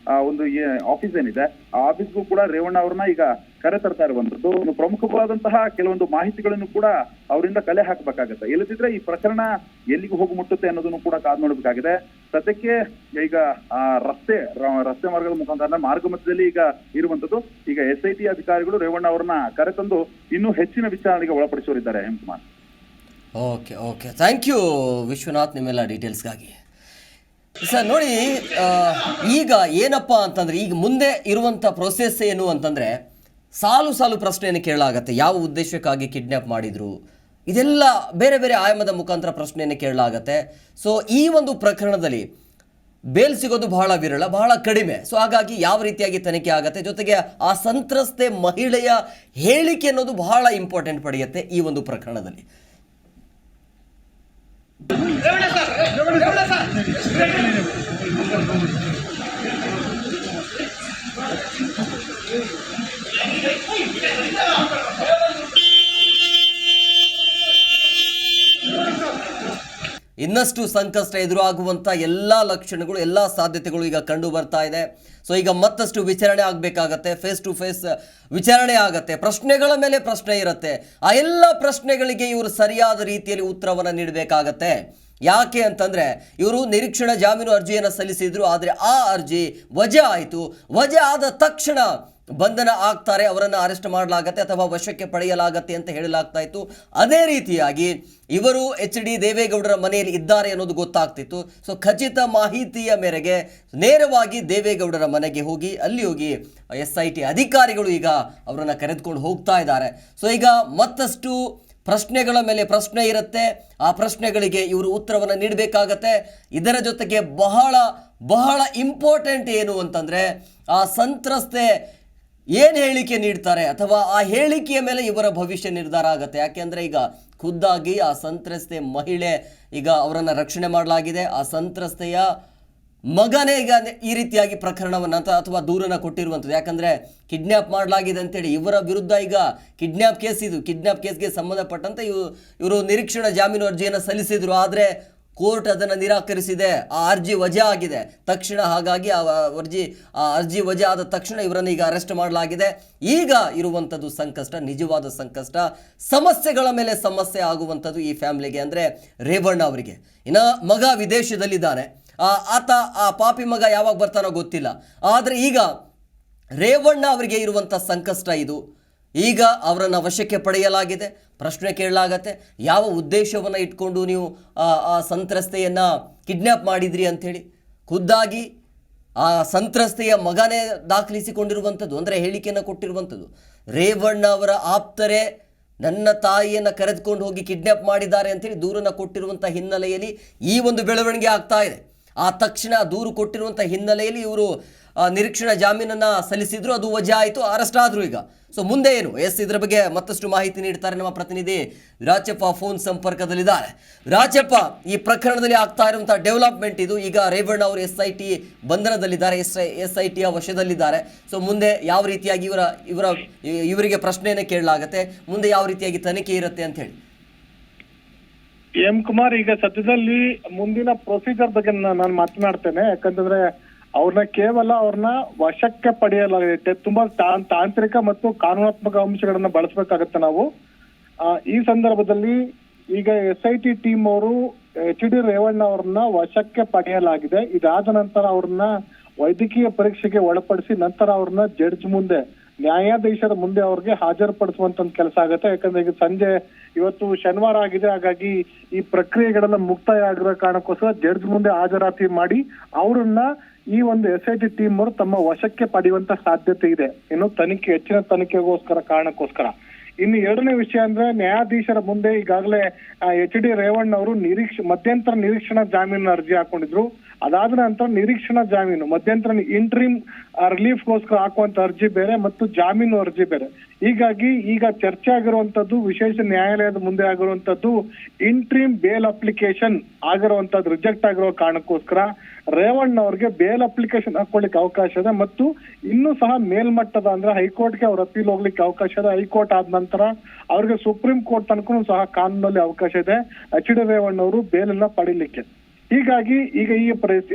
ಆ, ಒಂದು ಆಫೀಸ್ ಏನಿದೆ ಆ ಆಫೀಸ್ಗೂ ಕೂಡ ರೇವಣ್ಣ ಅವ್ರನ್ನ ಈಗ ಕರೆ ತರ್ತಾ ಇರುವಂತದ್ದು ಒಂದು ಪ್ರಮುಖವಾದಂತಹ ಕೆಲವೊಂದು ಮಾಹಿತಿಗಳನ್ನು ಕೂಡ ಅವರಿಂದ ಕಲೆ ಹಾಕಬೇಕಾಗತ್ತೆ. ಇಲ್ಲದಿದ್ರೆ ಈ ಪ್ರಕರಣ ಎಲ್ಲಿಗೆ ಹೋಗಿ ಮುಟ್ಟುತ್ತೆ ಅನ್ನೋದನ್ನು ಕೂಡ ಕಾದು ನೋಡಬೇಕಾಗಿದೆ. ಸದ್ಯಕ್ಕೆ ಈಗ ಆ ರಸ್ತೆ ರಸ್ತೆ ಮಾರ್ಗದ ಮುಖಾಂತರ ಮಾರ್ಗ ಮಧ್ಯದಲ್ಲಿ ಈಗ ಇರುವಂತದ್ದು ಈಗ ಎಸ್ ಐ ಟಿ ಅಧಿಕಾರಿಗಳು ರೇವಣ್ಣ ಅವರನ್ನ ಕರೆತಂದು ಇನ್ನೂ ಹೆಚ್ಚಿನ ವಿಚಾರಣೆಗೆ ಒಳಪಡಿಸೋರಿದ್ದಾರೆ Hemakumar. Okay okay. Thank you Vishwanath ನಿಮ್ಮೆಲ್ಲ ಡೀಟೇಲ್ಸ್ಗಾಗಿ ಸರ್, ನೋಡಿ ಈಗ ಏನಪ್ಪ ಅಂತಂದ್ರೆ, ಈಗ ಮುಂದೆ ಇರುವಂತ ಪ್ರೊಸೆಸ್ ಏನು ಅಂತಂದ್ರೆ, ಸಾಲು ಸಾಲು ಪ್ರಶ್ನೆಯನ್ನು ಕೇಳಲಾಗತ್ತೆ. ಯಾವ ಉದ್ದೇಶಕ್ಕಾಗಿ ಕಿಡ್ನಾಪ್ ಮಾಡಿದ್ರು? ಇದೆಲ್ಲ ಬೇರೆ ಬೇರೆ ಆಯಾಮದ ಮುಖಾಂತರ ಪ್ರಶ್ನೆಯನ್ನು ಕೇಳಲಾಗತ್ತೆ. ಸೊ ಈ ಒಂದು ಪ್ರಕರಣದಲ್ಲಿ ಬೇಲ್ ಸಿಗೋದು ಬಹಳ ವಿರಳ, ಬಹಳ ಕಡಿಮೆ. ಸೊ ಹಾಗಾಗಿ ಯಾವ ರೀತಿಯಾಗಿ ತನಿಖೆ ಆಗತ್ತೆ? ಜೊತೆಗೆ ಆ ಸಂತ್ರಸ್ತೆ ಮಹಿಳೆಯ ಹೇಳಿಕೆ ಅನ್ನೋದು ಬಹಳ ಇಂಪಾರ್ಟೆಂಟ್ ಪಡೆಯುತ್ತೆ ಈ ಒಂದು ಪ್ರಕರಣದಲ್ಲಿ. సార్? సార్? ಇನ್ನಷ್ಟು ಸಂಕಷ್ಟ ಎದುರಾಗುವಂಥ ಎಲ್ಲ ಲಕ್ಷಣಗಳು, ಎಲ್ಲ ಸಾಧ್ಯತೆಗಳು ಈಗ ಕಂಡು ಬರ್ತಾ ಇದೆ. ಸೊ ಈಗ ಮತ್ತಷ್ಟು ವಿಚಾರಣೆ ಆಗಬೇಕಾಗತ್ತೆ ಫೇಸ್ ಟು ಫೇಸ್ ವಿಚಾರಣೆ ಆಗತ್ತೆ. ಪ್ರಶ್ನೆಗಳ ಮೇಲೆ ಪ್ರಶ್ನೆ ಇರುತ್ತೆ. ಆ ಎಲ್ಲ ಪ್ರಶ್ನೆಗಳಿಗೆ ಇವರು ಸರಿಯಾದ ರೀತಿಯಲ್ಲಿ ಉತ್ತರವನ್ನು ನೀಡಬೇಕಾಗತ್ತೆ. ಯಾಕೆ ಅಂತಂದರೆ, ಇವರು ನಿರೀಕ್ಷಣಾ ಜಾಮೀನು ಅರ್ಜಿಯನ್ನು ಸಲ್ಲಿಸಿದರು, ಆದರೆ ಆ ಅರ್ಜಿ ವಜಾ ಆಯಿತು. ವಜೆ ಆದ ತಕ್ಷಣ ಬಂಧನ ಆಗ್ತಾರೆ, ಅವರನ್ನು ಅರೆಸ್ಟ್ ಮಾಡಲಾಗತ್ತೆ ಅಥವಾ ವಶಕ್ಕೆ ಪಡೆಯಲಾಗತ್ತೆ ಅಂತ ಹೇಳಲಾಗ್ತಾ ಇತ್ತು. ಅದೇ ರೀತಿಯಾಗಿ ಇವರು ಎಚ್ ಡಿ ದೇವೇಗೌಡರ ಮನೆಯಲ್ಲಿ ಇದ್ದಾರೆ ಅನ್ನೋದು ಗೊತ್ತಾಗ್ತಿತ್ತು. ಸೊ ಖಚಿತ ಮಾಹಿತಿಯ ಮೇರೆಗೆ ನೇರವಾಗಿ ದೇವೇಗೌಡರ ಮನೆಗೆ ಹೋಗಿ, ಅಲ್ಲಿ ಹೋಗಿ ಎಸ್ ಐ ಟಿ ಅಧಿಕಾರಿಗಳು ಈಗ ಅವರನ್ನು ಕರೆದುಕೊಂಡು ಹೋಗ್ತಾ ಇದ್ದಾರೆ. ಸೊ ಈಗ ಮತ್ತಷ್ಟು ಪ್ರಶ್ನೆಗಳ ಮೇಲೆ ಪ್ರಶ್ನೆ ಇರುತ್ತೆ. ಆ ಪ್ರಶ್ನೆಗಳಿಗೆ ಇವರು ಉತ್ತರವನ್ನು ನೀಡಬೇಕಾಗತ್ತೆ. ಇದರ ಜೊತೆಗೆ ಬಹಳ ಬಹಳ ಇಂಪಾರ್ಟೆಂಟ್ ಏನು ಅಂತಂದರೆ, ಆ ಸಂತ್ರಸ್ತೆ ಏನು ಹೇಳಿಕೆ ನೀಡ್ತಾರೆ ಅಥವಾ ಆ ಹೇಳಿಕೆಯ ಮೇಲೆ ಇವರ ಭವಿಷ್ಯ ನಿರ್ಧಾರ ಆಗುತ್ತೆ? ಯಾಕೆಂದರೆ ಈಗ ಖುದ್ದಾಗಿ ಆ ಸಂತ್ರಸ್ತೆ ಮಹಿಳೆ ಈಗ ಅವರನ್ನು ರಕ್ಷಣೆ ಮಾಡಲಾಗಿದೆ. ಆ ಸಂತ್ರಸ್ತೆಯ ಮಗನೇ ಈಗ ಈ ರೀತಿಯಾಗಿ ಪ್ರಕರಣವನ್ನು ಅಂತ ಅಥವಾ ದೂರನ್ನು ಕೊಟ್ಟಿರುವಂಥದ್ದು. ಯಾಕಂದರೆ ಕಿಡ್ನ್ಯಾಪ್ ಮಾಡಲಾಗಿದೆ ಅಂತೇಳಿ ಇವರ ವಿರುದ್ಧ ಈಗ ಕಿಡ್ನ್ಯಾಪ್ ಕೇಸ್ ಇದು. ಕಿಡ್ನ್ಯಾಪ್ ಕೇಸ್ಗೆ ಸಂಬಂಧಪಟ್ಟಂತೆ ಇವು ಇವರು ನಿರೀಕ್ಷಣಾ ಜಾಮೀನು ಅರ್ಜಿಯನ್ನು ಸಲ್ಲಿಸಿದ್ರು. ಆದರೆ ಕೋರ್ಟ್ ಅದನ್ನು ನಿರಾಕರಿಸಿದೆ. ಆ ಅರ್ಜಿ ವಜಾ ಆಗಿದೆ. ತಕ್ಷಣ ಹಾಗಾಗಿ ಆ ಅರ್ಜಿ ಆ ಅರ್ಜಿ ವಜಾ ಆದ ತಕ್ಷಣ ಇವರನ್ನು ಈಗ ಅರೆಸ್ಟ್ ಮಾಡಲಾಗಿದೆ. ಈಗ ಇರುವಂಥದ್ದು ಸಂಕಷ್ಟ, ನಿಜವಾದ ಸಂಕಷ್ಟ, ಸಮಸ್ಯೆಗಳ ಮೇಲೆ ಸಮಸ್ಯೆ ಆಗುವಂಥದ್ದು ಈ ಫ್ಯಾಮಿಲಿಗೆ ಅಂದರೆ ರೇವಣ್ಣ ಅವರಿಗೆ. ಇನ್ನು ಮಗ ವಿದೇಶದಲ್ಲಿದ್ದಾನೆ. ಆತ, ಆ ಪಾಪಿ ಮಗ ಯಾವಾಗ ಬರ್ತಾನೋ ಗೊತ್ತಿಲ್ಲ. ಆದರೆ ಈಗ ರೇವಣ್ಣ ಅವರಿಗೆ ಇರುವಂಥ ಸಂಕಷ್ಟ ಇದು. ಈಗ ಅವರನ್ನು ವಶಕ್ಕೆ ಪಡೆಯಲಾಗಿದೆ. ಪ್ರಶ್ನೆ ಕೇಳಲಾಗತ್ತೆ, ಯಾವ ಉದ್ದೇಶವನ್ನು ಇಟ್ಕೊಂಡು ನೀವು ಆ ಸಂತ್ರಸ್ತೆಯನ್ನು ಕಿಡ್ನ್ಯಾಪ್ ಮಾಡಿದ್ರಿ ಅಂಥೇಳಿ? ಖುದ್ದಾಗಿ ಆ ಸಂತ್ರಸ್ತೆಯ ಮಗನೇ ದಾಖಲಿಸಿಕೊಂಡಿರುವಂಥದ್ದು, ಅಂದರೆ ಹೇಳಿಕೆಯನ್ನು ಕೊಟ್ಟಿರುವಂಥದ್ದು. ರೇವಣ್ಣ ಅವರ ಆಪ್ತರೇ ನನ್ನ ತಾಯಿಯನ್ನು ಕರೆದುಕೊಂಡು ಹೋಗಿ ಕಿಡ್ನ್ಯಾಪ್ ಮಾಡಿದ್ದಾರೆ ಅಂತೇಳಿ ದೂರನ್ನು ಕೊಟ್ಟಿರುವಂಥ ಹಿನ್ನೆಲೆಯಲ್ಲಿ ಈ ಒಂದು ಬೆಳವಣಿಗೆ ಆಗ್ತಾ ಇದೆ. ಆ ತಕ್ಷಣ ದೂರು ಕೊಟ್ಟಿರುವಂಥ ಹಿನ್ನೆಲೆಯಲ್ಲಿ ಇವರು ನಿರೀಕ್ಷಣಾ ಜಾಮೀನನ್ನು ಸಲ್ಲಿಸಿದ್ರು, ಅದು ವಜಾ ಆಯಿತು ಅರೆಸ್ಟ್ ಆದರು ಈಗ. ಸೊ ಮುಂದೆ ಏನು? ಎಸ್, ಇದರ ಬಗ್ಗೆ ಮತ್ತಷ್ಟು ಮಾಹಿತಿ ನೀಡ್ತಾರೆ ನಮ್ಮ ಪ್ರತಿನಿಧಿ ರಾಜಪ್ಪ ಫೋನ್ ಸಂಪರ್ಕದಲ್ಲಿದ್ದಾರೆ. ರಾಜಪ್ಪ, ಈ ಪ್ರಕರಣದಲ್ಲಿ ಆಗ್ತಾ ಇರುವಂಥ ಡೆವಲಪ್ಮೆಂಟ್ ಇದು. ಈಗ ರೇವಣ್ಣ ಅವರು ಎಸ್ ಐ ಟಿ ಬಂಧನದಲ್ಲಿದ್ದಾರೆ, ಎಸ್ ಎಸ್ ಐ ಟಿಯ ವಶದಲ್ಲಿದ್ದಾರೆ. ಸೊ ಮುಂದೆ ಯಾವ ರೀತಿಯಾಗಿ ಇವರ ಇವರ, ಇವರಿಗೆ ಪ್ರಶ್ನೆಯನ್ನು ಕೇಳಲಾಗತ್ತೆ? ಮುಂದೆ ಯಾವ ರೀತಿಯಾಗಿ ತನಿಖೆ ಇರುತ್ತೆ ಅಂತ ಹೇಳಿ. ಎಂ ಕುಮಾರ್, ಈಗ ಸದ್ಯದಲ್ಲಿ ಮುಂದಿನ ಪ್ರೊಸೀಜರ್ ಬಗ್ಗೆ ನಾನು ಮಾತನಾಡ್ತೇನೆ. ಯಾಕಂತಂದ್ರೆ ಅವ್ರನ್ನ ಕೇವಲ ಅವ್ರನ್ನ ವಶಕ್ಕೆ ಪಡೆಯಲಾಗಿದೆ ತುಂಬಾ ತಾಂತ್ರಿಕ ಮತ್ತು ಕಾನೂನಾತ್ಮಕ ಅಂಶಗಳನ್ನ ಬಳಸಬೇಕಾಗತ್ತೆ ನಾವು. ಈ ಸಂದರ್ಭದಲ್ಲಿ ಈಗ ಎಸ್ ಐ ಟಿ ಟೀಮ್ ಅವರು ಎಚ್ ಡಿ ರೇವಣ್ಣ ಅವ್ರನ್ನ ವಶಕ್ಕೆ ಪಡೆಯಲಾಗಿದೆ. ಇದಾದ ನಂತರ ಅವ್ರನ್ನ ವೈದ್ಯಕೀಯ ಪರೀಕ್ಷೆಗೆ ಒಳಪಡಿಸಿ ನಂತರ ಅವ್ರನ್ನ ಜಡ್ಜ್ ಮುಂದೆ, ನ್ಯಾಯಾಧೀಶರ ಮುಂದೆ ಅವ್ರಿಗೆ ಹಾಜರುಪಡಿಸುವಂತ ಕೆಲಸ ಆಗುತ್ತೆ. ಯಾಕಂದ್ರೆ ಈಗ ಸಂಜೆ ಇವತ್ತು ಶನಿವಾರ ಆಗಿದೆ. ಹಾಗಾಗಿ ಈ ಪ್ರಕ್ರಿಯೆಗಳೆಲ್ಲ ಮುಕ್ತಾಯ ಆಗಿರೋ ಕಾರಣಕ್ಕೋಸ್ಕರ ಜಡ್ಜ್ ಮುಂದೆ ಹಾಜರಾತಿ ಮಾಡಿ, ಅವರನ್ನ ಈ ಒಂದು ಎಸ್ ಐ ಟಿ ಟೀಮ್ ಅವರು ತಮ್ಮ ವಶಕ್ಕೆ ಪಡೆಯುವಂತ ಸಾಧ್ಯತೆ ಇದೆ. ಇನ್ನು ತನಿಖೆ, ಹೆಚ್ಚಿನ ತನಿಖೆಗೋಸ್ಕರ, ಕಾರಣಕ್ಕೋಸ್ಕರ. ಇನ್ನು ಎರಡನೇ ವಿಷಯ ಅಂದ್ರೆ ನ್ಯಾಯಾಧೀಶರ ಮುಂದೆ ಈಗಾಗಲೇ ಎಚ್ ಡಿ ರೇವಣ್ಣ ಅವರು ನಿರೀಕ್ಷ ಮಧ್ಯಂತರ ನಿರೀಕ್ಷಣಾ ಜಾಮೀನು ಅರ್ಜಿ ಹಾಕೊಂಡಿದ್ರು. ಅದಾದ ನಂತರ ನಿರೀಕ್ಷಣಾ ಜಾಮೀನು, ಮಧ್ಯಂತರ ಇಂಟ್ರೀಮ್ ರಿಲೀಫ್ಗೋಸ್ಕರ ಹಾಕುವಂತ ಅರ್ಜಿ ಬೇರೆ ಮತ್ತು ಜಾಮೀನು ಅರ್ಜಿ ಬೇರೆ. ಹೀಗಾಗಿ ಈಗ ಚರ್ಚೆ ಆಗಿರುವಂತದ್ದು, ವಿಶೇಷ ನ್ಯಾಯಾಲಯದ ಮುಂದೆ ಆಗಿರುವಂತದ್ದು ಇಂಟ್ರೀಮ್ ಬೇಲ್ ಅಪ್ಲಿಕೇಶನ್ ಆಗಿರುವಂತದ್ದು ರಿಜೆಕ್ಟ್ ಆಗಿರೋ ಕಾರಣಕ್ಕೋಸ್ಕರ ರೇವಣ್ಣ ಅವರಿಗೆ ಬೇಲ್ ಅಪ್ಲಿಕೇಶನ್ ಹಾಕೊಳ್ಳಿಕ್ಕೆ ಅವಕಾಶ ಇದೆ ಮತ್ತು ಇನ್ನೂ ಸಹ ಮೇಲ್ಮಟ್ಟದ ಅಂದ್ರೆ ಹೈಕೋರ್ಟ್ಗೆ ಅವ್ರ ಅಪೀಲ್ ಹೋಗ್ಲಿಕ್ಕೆ ಅವಕಾಶ ಇದೆ. ಹೈಕೋರ್ಟ್ ಆದ ನಂತರ ಅವ್ರಿಗೆ ಸುಪ್ರೀಂ ಕೋರ್ಟ್ ತನಕ ಸಹ ಕಾನೂನಲ್ಲಿ ಅವಕಾಶ ಇದೆ. ಎಚ್ ಡಿ ರೇವಣ್ಣ ಅವರು ಬೇಲನ್ನ ಪಡಿಲಿಕ್ಕೆ. ಹೀಗಾಗಿ ಈಗ ಈ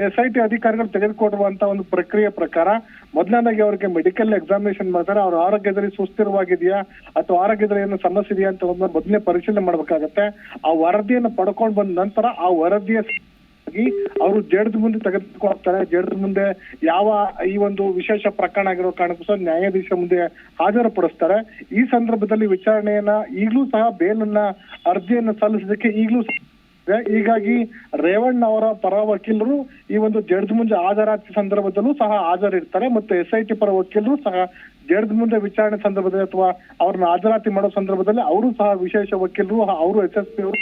ಎಸ್ ಐ ಟಿ ಅಧಿಕಾರಿಗಳು ತೆಗೆದುಕೊಂಡಿರುವಂತಹ ಒಂದು ಪ್ರಕ್ರಿಯೆ ಪ್ರಕಾರ ಮೊದಲನೇದಾಗಿ ಅವರಿಗೆ ಮೆಡಿಕಲ್ ಎಕ್ಸಾಮಿನೇಷನ್ ಮಾಡ್ತಾರೆ. ಅವ್ರ ಆರೋಗ್ಯದಲ್ಲಿ ಸುಸ್ಥಿರವಾಗಿದೆಯಾ ಅಥವಾ ಆರೋಗ್ಯದಲ್ಲಿ ಏನು ಸಮಸ್ಯೆ ಇದೆಯಾ ಅಂತ ಒಂದು ಮೊದಲನೇ ಪರಿಶೀಲನೆ ಮಾಡಬೇಕಾಗತ್ತೆ. ಆ ವರದಿಯನ್ನು ಪಡ್ಕೊಂಡು ಬಂದ ನಂತರ ಆ ವರದಿಯ ಅವರು ಜಡ್ಜ್ ಮುಂದೆ ತೆಗೆದುಕೊಳ್ತಾರೆ ಜಡ್ಜ್ ಮುಂದೆ ಯಾವ ಈ ಒಂದು ವಿಶೇಷ ಪ್ರಕರಣ ಆಗಿರೋ ಕಾರಣಕ್ಕೂ ಸಹ ನ್ಯಾಯಾಧೀಶ ಮುಂದೆ ಹಾಜರುಪಡಿಸ್ತಾರೆ. ಈ ಸಂದರ್ಭದಲ್ಲಿ ವಿಚಾರಣೆಯನ್ನ ಈಗಲೂ ಸಹ ಬೇಲನ್ನ ಅರ್ಜಿಯನ್ನು ಸಲ್ಲಿಸೋದಕ್ಕೆ ಈಗಲೂ. ಹೀಗಾಗಿ ರೇವಣ್ಣ ಅವರ ಪರ ವಕೀಲರು ಈ ಒಂದು ಜಡ್ಜ್ ಮುಂದೆ ಹಾಜರಾತಿ ಸಂದರ್ಭದಲ್ಲೂ ಸಹ ಹಾಜರಿರ್ತಾರೆ ಮತ್ತು ಎಸ್ ಐ ಟಿ ಪರ ವಕೀಲರು ಸಹ ಜಡ್ಜ್ ಮುಂದೆ ವಿಚಾರಣೆ ಸಂದರ್ಭದಲ್ಲಿ ಅಥವಾ ಅವ್ರನ್ನ ಹಾಜರಾತಿ ಮಾಡೋ ಸಂದರ್ಭದಲ್ಲಿ ಅವರು ಸಹ ವಿಶೇಷ ವಕೀಲರು ಅವರು ಎಸ್ ಎಸ್ ಪಿ ಅವರು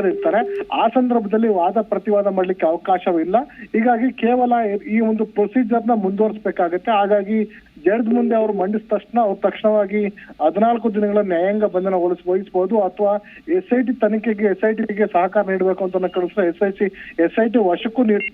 ಇರ್ತಾರೆ. ಆ ಸಂದರ್ಭದಲ್ಲಿ ವಾದ ಪ್ರತಿವಾದ ಮಾಡ್ಲಿಕ್ಕೆ ಅವಕಾಶವಿಲ್ಲ. ಹೀಗಾಗಿ ಕೇವಲ ಈ ಒಂದು ಪ್ರೊಸೀಜರ್ನ ಮುಂದುವರಿಸಬೇಕಾಗತ್ತೆ. ಹಾಗಾಗಿ ಜಡ್ಜ್ ಮುಂದೆ ಅವರು ಮಂಡಿಸಿದ ತಕ್ಷಣ ಅವ್ರು ತಕ್ಷಣವಾಗಿ ಹದಿನಾಲ್ಕು ದಿನಗಳ ನ್ಯಾಯಾಂಗ ಬಂಧನ ವಹಿಸಬಹುದು ಅಥವಾ ಎಸ್ ಐ ಟಿ ತನಿಖೆಗೆ ಎಸ್ ಐ ಟಿಗೆ ಸಹಕಾರ ನೀಡಬೇಕು ಅಂತ ಕಳಿಸಿದ್ರೆ S I C S I T ವಶಕ್ಕೂ ನೀಡ್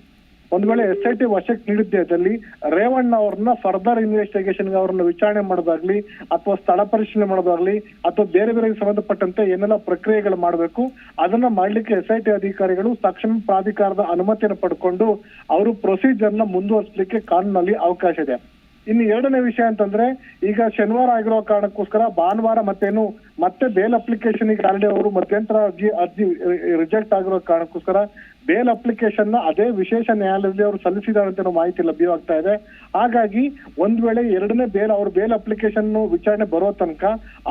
ಒಂದ್ ವೇಳೆ ಎಸ್ ಐ ಟಿ ವಶಕ್ಕೆ ನೀಡಿದ್ದೇ ಇದ್ದಲ್ಲಿ ರೇವಣ್ಣ ಅವ್ರನ್ನ ಫರ್ದರ್ ಇನ್ವೆಸ್ಟಿಗೇಷನ್ ಅವ್ರನ್ನ ವಿಚಾರಣೆ ಮಾಡೋದಾಗ್ಲಿ, ಅಥವಾ ಸ್ಥಳ ಪರಿಶೀಲನೆ ಮಾಡೋದಾಗ್ಲಿ, ಅಥವಾ ಬೇರೆ ಬೇರೆ ಸಂಬಂಧಪಟ್ಟಂತೆ ಏನೆಲ್ಲ ಪ್ರಕ್ರಿಯೆಗಳು ಮಾಡಬೇಕು, ಅದನ್ನ ಮಾಡ್ಲಿಕ್ಕೆ ಎಸ್ ಐ ಟಿ ಅಧಿಕಾರಿಗಳು ಸಕ್ಷಮ ಪ್ರಾಧಿಕಾರದ ಅನುಮತಿಯನ್ನು ಪಡ್ಕೊಂಡು ಅವರು ಪ್ರೊಸೀಜರ್ನ ಮುಂದುವರಿಸಲಿಕ್ಕೆ ಕಾನೂನಲ್ಲಿ ಅವಕಾಶ ಇದೆ. ಇನ್ನು ಎರಡನೇ ವಿಷಯ ಅಂತಂದ್ರೆ, ಈಗ ಶನಿವಾರ ಆಗಿರೋ ಕಾರಣಕ್ಕೋಸ್ಕರ ಭಾನುವಾರ ಮತ್ತೇನು, ಮತ್ತೆ ಬೇಲ್ ಅಪ್ಲಿಕೇಶನ್ ಈಗ ಆಲ್ರೆಡಿ ಅವರು ಮಧ್ಯಂತರ ಅರ್ಜಿ ಅರ್ಜಿ ರಿಜೆಕ್ಟ್ ಆಗಿರೋ ಕಾರಣಕ್ಕೋಸ್ಕರ ಬೇಲ್ ಅಪ್ಲಿಕೇಶನ್ ಅದೇ ವಿಶೇಷ ನ್ಯಾಯಾಲಯದಲ್ಲಿ ಅವರು ಸಲ್ಲಿಸಿದ್ದಾರೆ ಅಂತ ಮಾಹಿತಿ ಲಭ್ಯವಾಗ್ತಾ ಇದೆ. ಹಾಗಾಗಿ ಒಂದ್ ವೇಳೆ ಎರಡನೇ ಬೇಲ್, ಅವ್ರ ಬೇಲ್ ಅಪ್ಲಿಕೇಶನ್ ವಿಚಾರಣೆ ಬರೋ ತನಕ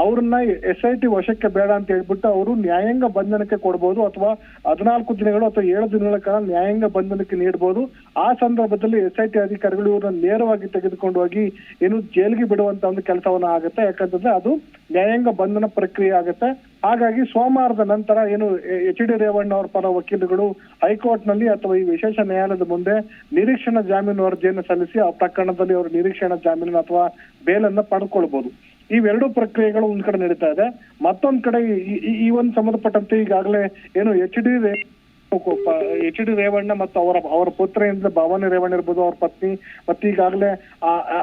ಅವ್ರನ್ನ ಎಸ್ ಐ ಟಿ ವಶಕ್ಕೆ ಬೇಡ ಅಂತ ಹೇಳ್ಬಿಟ್ಟು ಅವರು ನ್ಯಾಯಾಂಗ ಬಂಧನಕ್ಕೆ ಕೊಡ್ಬೋದು ಅಥವಾ ಹದಿನಾಲ್ಕು ದಿನಗಳು ಅಥವಾ ಏಳು ದಿನಗಳ ಕಾಲ ನ್ಯಾಯಾಂಗ ಬಂಧನಕ್ಕೆ ನೀಡಬಹುದು ಆ ಸಂದರ್ಭದಲ್ಲಿ ಎಸ್ ಐ ಟಿ ಅಧಿಕಾರಿಗಳು ಇವ್ರನ್ನ ನೇರವಾಗಿ ತೆಗೆದುಕೊಂಡು ಹೋಗಿ ಏನು ಜೈಲಿಗೆ ಬಿಡುವಂತ ಒಂದು ಕೆಲಸವನ್ನ ಆಗುತ್ತೆ. ಯಾಕಂತಂದ್ರೆ ಅದು ನ್ಯಾಯಾಂಗ ಬಂಧನ ಪ್ರಕ್ರಿಯೆ ಆಗುತ್ತೆ. ಹಾಗಾಗಿ ಸೋಮವಾರದ ನಂತರ ಏನು ಎಚ್ ಡಿ ರೇವಣ್ಣ ಅವರ ಪರ ವಕೀಲರುಗಳು ಹೈಕೋರ್ಟ್ನಲ್ಲಿ ಅಥವಾ ಈ ವಿಶೇಷ ನ್ಯಾಯಾಲಯದ ಮುಂದೆ ನಿರೀಕ್ಷಣಾ ಜಾಮೀನು ಅರ್ಜಿಯನ್ನು ಸಲ್ಲಿಸಿ ಆ ಪ್ರಕರಣದಲ್ಲಿ ಅವರು ನಿರೀಕ್ಷಣಾ ಜಾಮೀನು ಅಥವಾ ಬೇಲನ್ನು ಪಡ್ಕೊಳ್ಬಹುದು ಇವೆರಡು ಪ್ರಕ್ರಿಯೆಗಳು ಒಂದ್ ಕಡೆ ನಡೀತಾ ಇದೆ. ಮತ್ತೊಂದ್ ಕಡೆ ಈ ಒಂದು ಸಂಬಂಧಪಟ್ಟಂತೆ ಈಗಾಗಲೇ ಏನು H D H D Revanna ಮತ್ತು ಅವರ ಅವರ ಪುತ್ರ ಪುತ್ರೆಯಿಂದ ಭವಾನಿ ರೇವಣ್ಣ ಇರ್ಬೋದು, ಅವ್ರ ಪತ್ನಿ ಮತ್ತೆ ಈಗಾಗಲೇ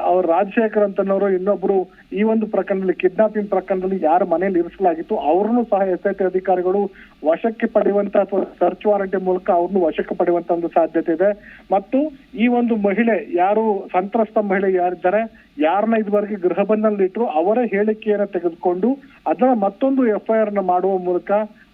ಅವ್ರ ರಾಜಶೇಖರ್ ಅಂತನವರು ಇನ್ನೊಬ್ರು ಈ ಒಂದು ಪ್ರಕರಣದಲ್ಲಿ, ಕಿಡ್ನಾಪಿಂಗ್ ಪ್ರಕರಣದಲ್ಲಿ ಯಾರ ಮನೆಯಲ್ಲಿ ಇರಿಸಲಾಗಿತ್ತು, ಅವ್ರನ್ನು ಸಹ ಎಸ್ ಐ ಟಿ ಅಧಿಕಾರಿಗಳು ವಶಕ್ಕೆ ಪಡೆಯುವಂತ ಅಥವಾ ಸರ್ಚ್ ವಾರಂಟಿ ಮೂಲಕ ಅವ್ರನ್ನು ವಶಕ್ಕೆ ಪಡೆಯುವಂತ ಒಂದು ಸಾಧ್ಯತೆ ಇದೆ. ಮತ್ತು ಈ ಒಂದು ಮಹಿಳೆ, ಯಾರು ಸಂತ್ರಸ್ತ ಮಹಿಳೆ ಯಾರಿದ್ದಾರೆ, ಯಾರನ್ನ ಇದುವರೆಗೆ ಗೃಹ ಬಂಧನದಲ್ಲಿ ಇಟ್ಟರು ಅವರ ಹೇಳಿಕೆಯನ್ನ ತೆಗೆದುಕೊಂಡು ಅದರ ಮತ್ತೊಂದು ಎಫ್ಐಆರ್ನ ಮಾಡುವ ಮೂಲಕ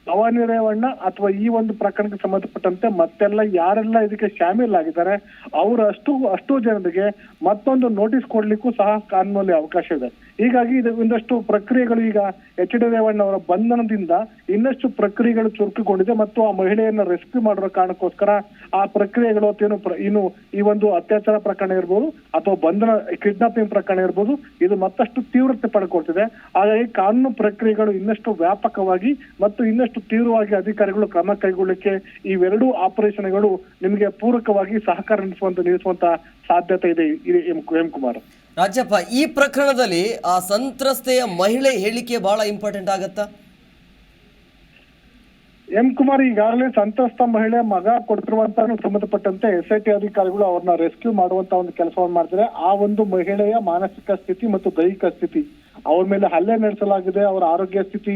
ಭವಾನಿ ರೇವಣ್ಣ ಅಥವಾ ಈ ಒಂದು ಪ್ರಕರಣಕ್ಕೆ ಸಂಬಂಧಪಟ್ಟಂತೆ ಮತ್ತೆಲ್ಲ ಯಾರೆಲ್ಲ ಇದಕ್ಕೆ ಶಾಮೀಲಾಗಿದ್ದಾರೆ, ಅವರು ಅಷ್ಟು ಅಷ್ಟು ಜನರಿಗೆ ಮತ್ತೊಂದು ನೋಟಿಸ್ ಕೊಡ್ಲಿಕ್ಕೂ ಸಹ ಕಾನೂನಲ್ಲಿ ಅವಕಾಶ ಇದೆ. ಹೀಗಾಗಿ ಇದು ಒಂದಷ್ಟು ಪ್ರಕ್ರಿಯೆಗಳು ಈಗ ಎಚ್ ಡಿ ರೇವಣ್ಣ ಅವರ ಬಂಧನದಿಂದ ಇನ್ನಷ್ಟು ಪ್ರಕ್ರಿಯೆಗಳು ಚುರುಕುಗೊಂಡಿದೆ ಮತ್ತು ಆ ಮಹಿಳೆಯನ್ನ ರೆಸ್ಕ್ಯೂ ಮಾಡುವ ಕಾರಣಕ್ಕೋಸ್ಕರ ಆ ಪ್ರಕ್ರಿಯೆಗಳು ಏನು ಇನ್ನು ಈ ಒಂದು ಅತ್ಯಾಚಾರ ಪ್ರಕರಣ ಇರ್ಬೋದು ಅಥವಾ ಬಂಧನ, ಕಿಡ್ನಾಪಿಂಗ್ ಪ್ರಕರಣ ಇರ್ಬೋದು, ಇದು ಮತ್ತಷ್ಟು ತೀವ್ರತೆ ಪಡ್ಕೊಳ್ತಿದೆ. ಹಾಗಾಗಿ ಕಾನೂನು ಪ್ರಕ್ರಿಯೆಗಳು ಇನ್ನಷ್ಟು ವ್ಯಾಪಕವಾಗಿ ಮತ್ತು ಇನ್ನಷ್ಟು ತೀವ್ರವಾಗಿ ಅಧಿಕಾರಿಗಳು ಕ್ರಮ ಕೈಗೊಳ್ಳಕ್ಕೆ ಇವೆರಡೂ ಆಪರೇಷನ್ಗಳು ನಿಮಗೆ ಪೂರಕವಾಗಿ ಸಹಕಾರ ನಡೆಸುವಂತ ನಿಲ್ಲಿಸುವಂತ ಸಾಧ್ಯತೆ ಇದೆ ಎಂ ಕುಮಾರ್. ರಾಜಪ್ಪ ಈ ಪ್ರಕರಣದಲ್ಲಿ ಆ ಸಂತ್ರಸ್ತೆಯ ಮಹಿಳೆ ಹೇಳಿಕೆ ಬಹಳ ಇಂಪಾರ್ಟೆಂಟ್ ಆಗತ್ತಾ? ಎಂ ಕುಮಾರ್, ಈಗಾಗಲೇ ಸಂತ್ರಸ್ತ ಮಹಿಳೆ ಮಗ ಕೊಡ್ತಿರುವಂತ ಸಂಬಂಧಪಟ್ಟಂತೆ ಎಸ್ ಐ ಟಿ ಅಧಿಕಾರಿಗಳು ಅವ್ರನ್ನ ರೆಸ್ಕ್ಯೂ ಮಾಡುವಂತ ಒಂದು ಕೆಲಸವನ್ನು ಮಾಡ್ತಾರೆ ಆ ಒಂದು ಮಹಿಳೆಯ ಮಾನಸಿಕ ಸ್ಥಿತಿ ಮತ್ತು ದೈಹಿಕ ಸ್ಥಿತಿ, ಅವ್ರ ಮೇಲೆ ಹಲ್ಲೆ ನಡೆಸಲಾಗಿದೆ, ಅವರ ಆರೋಗ್ಯ ಸ್ಥಿತಿ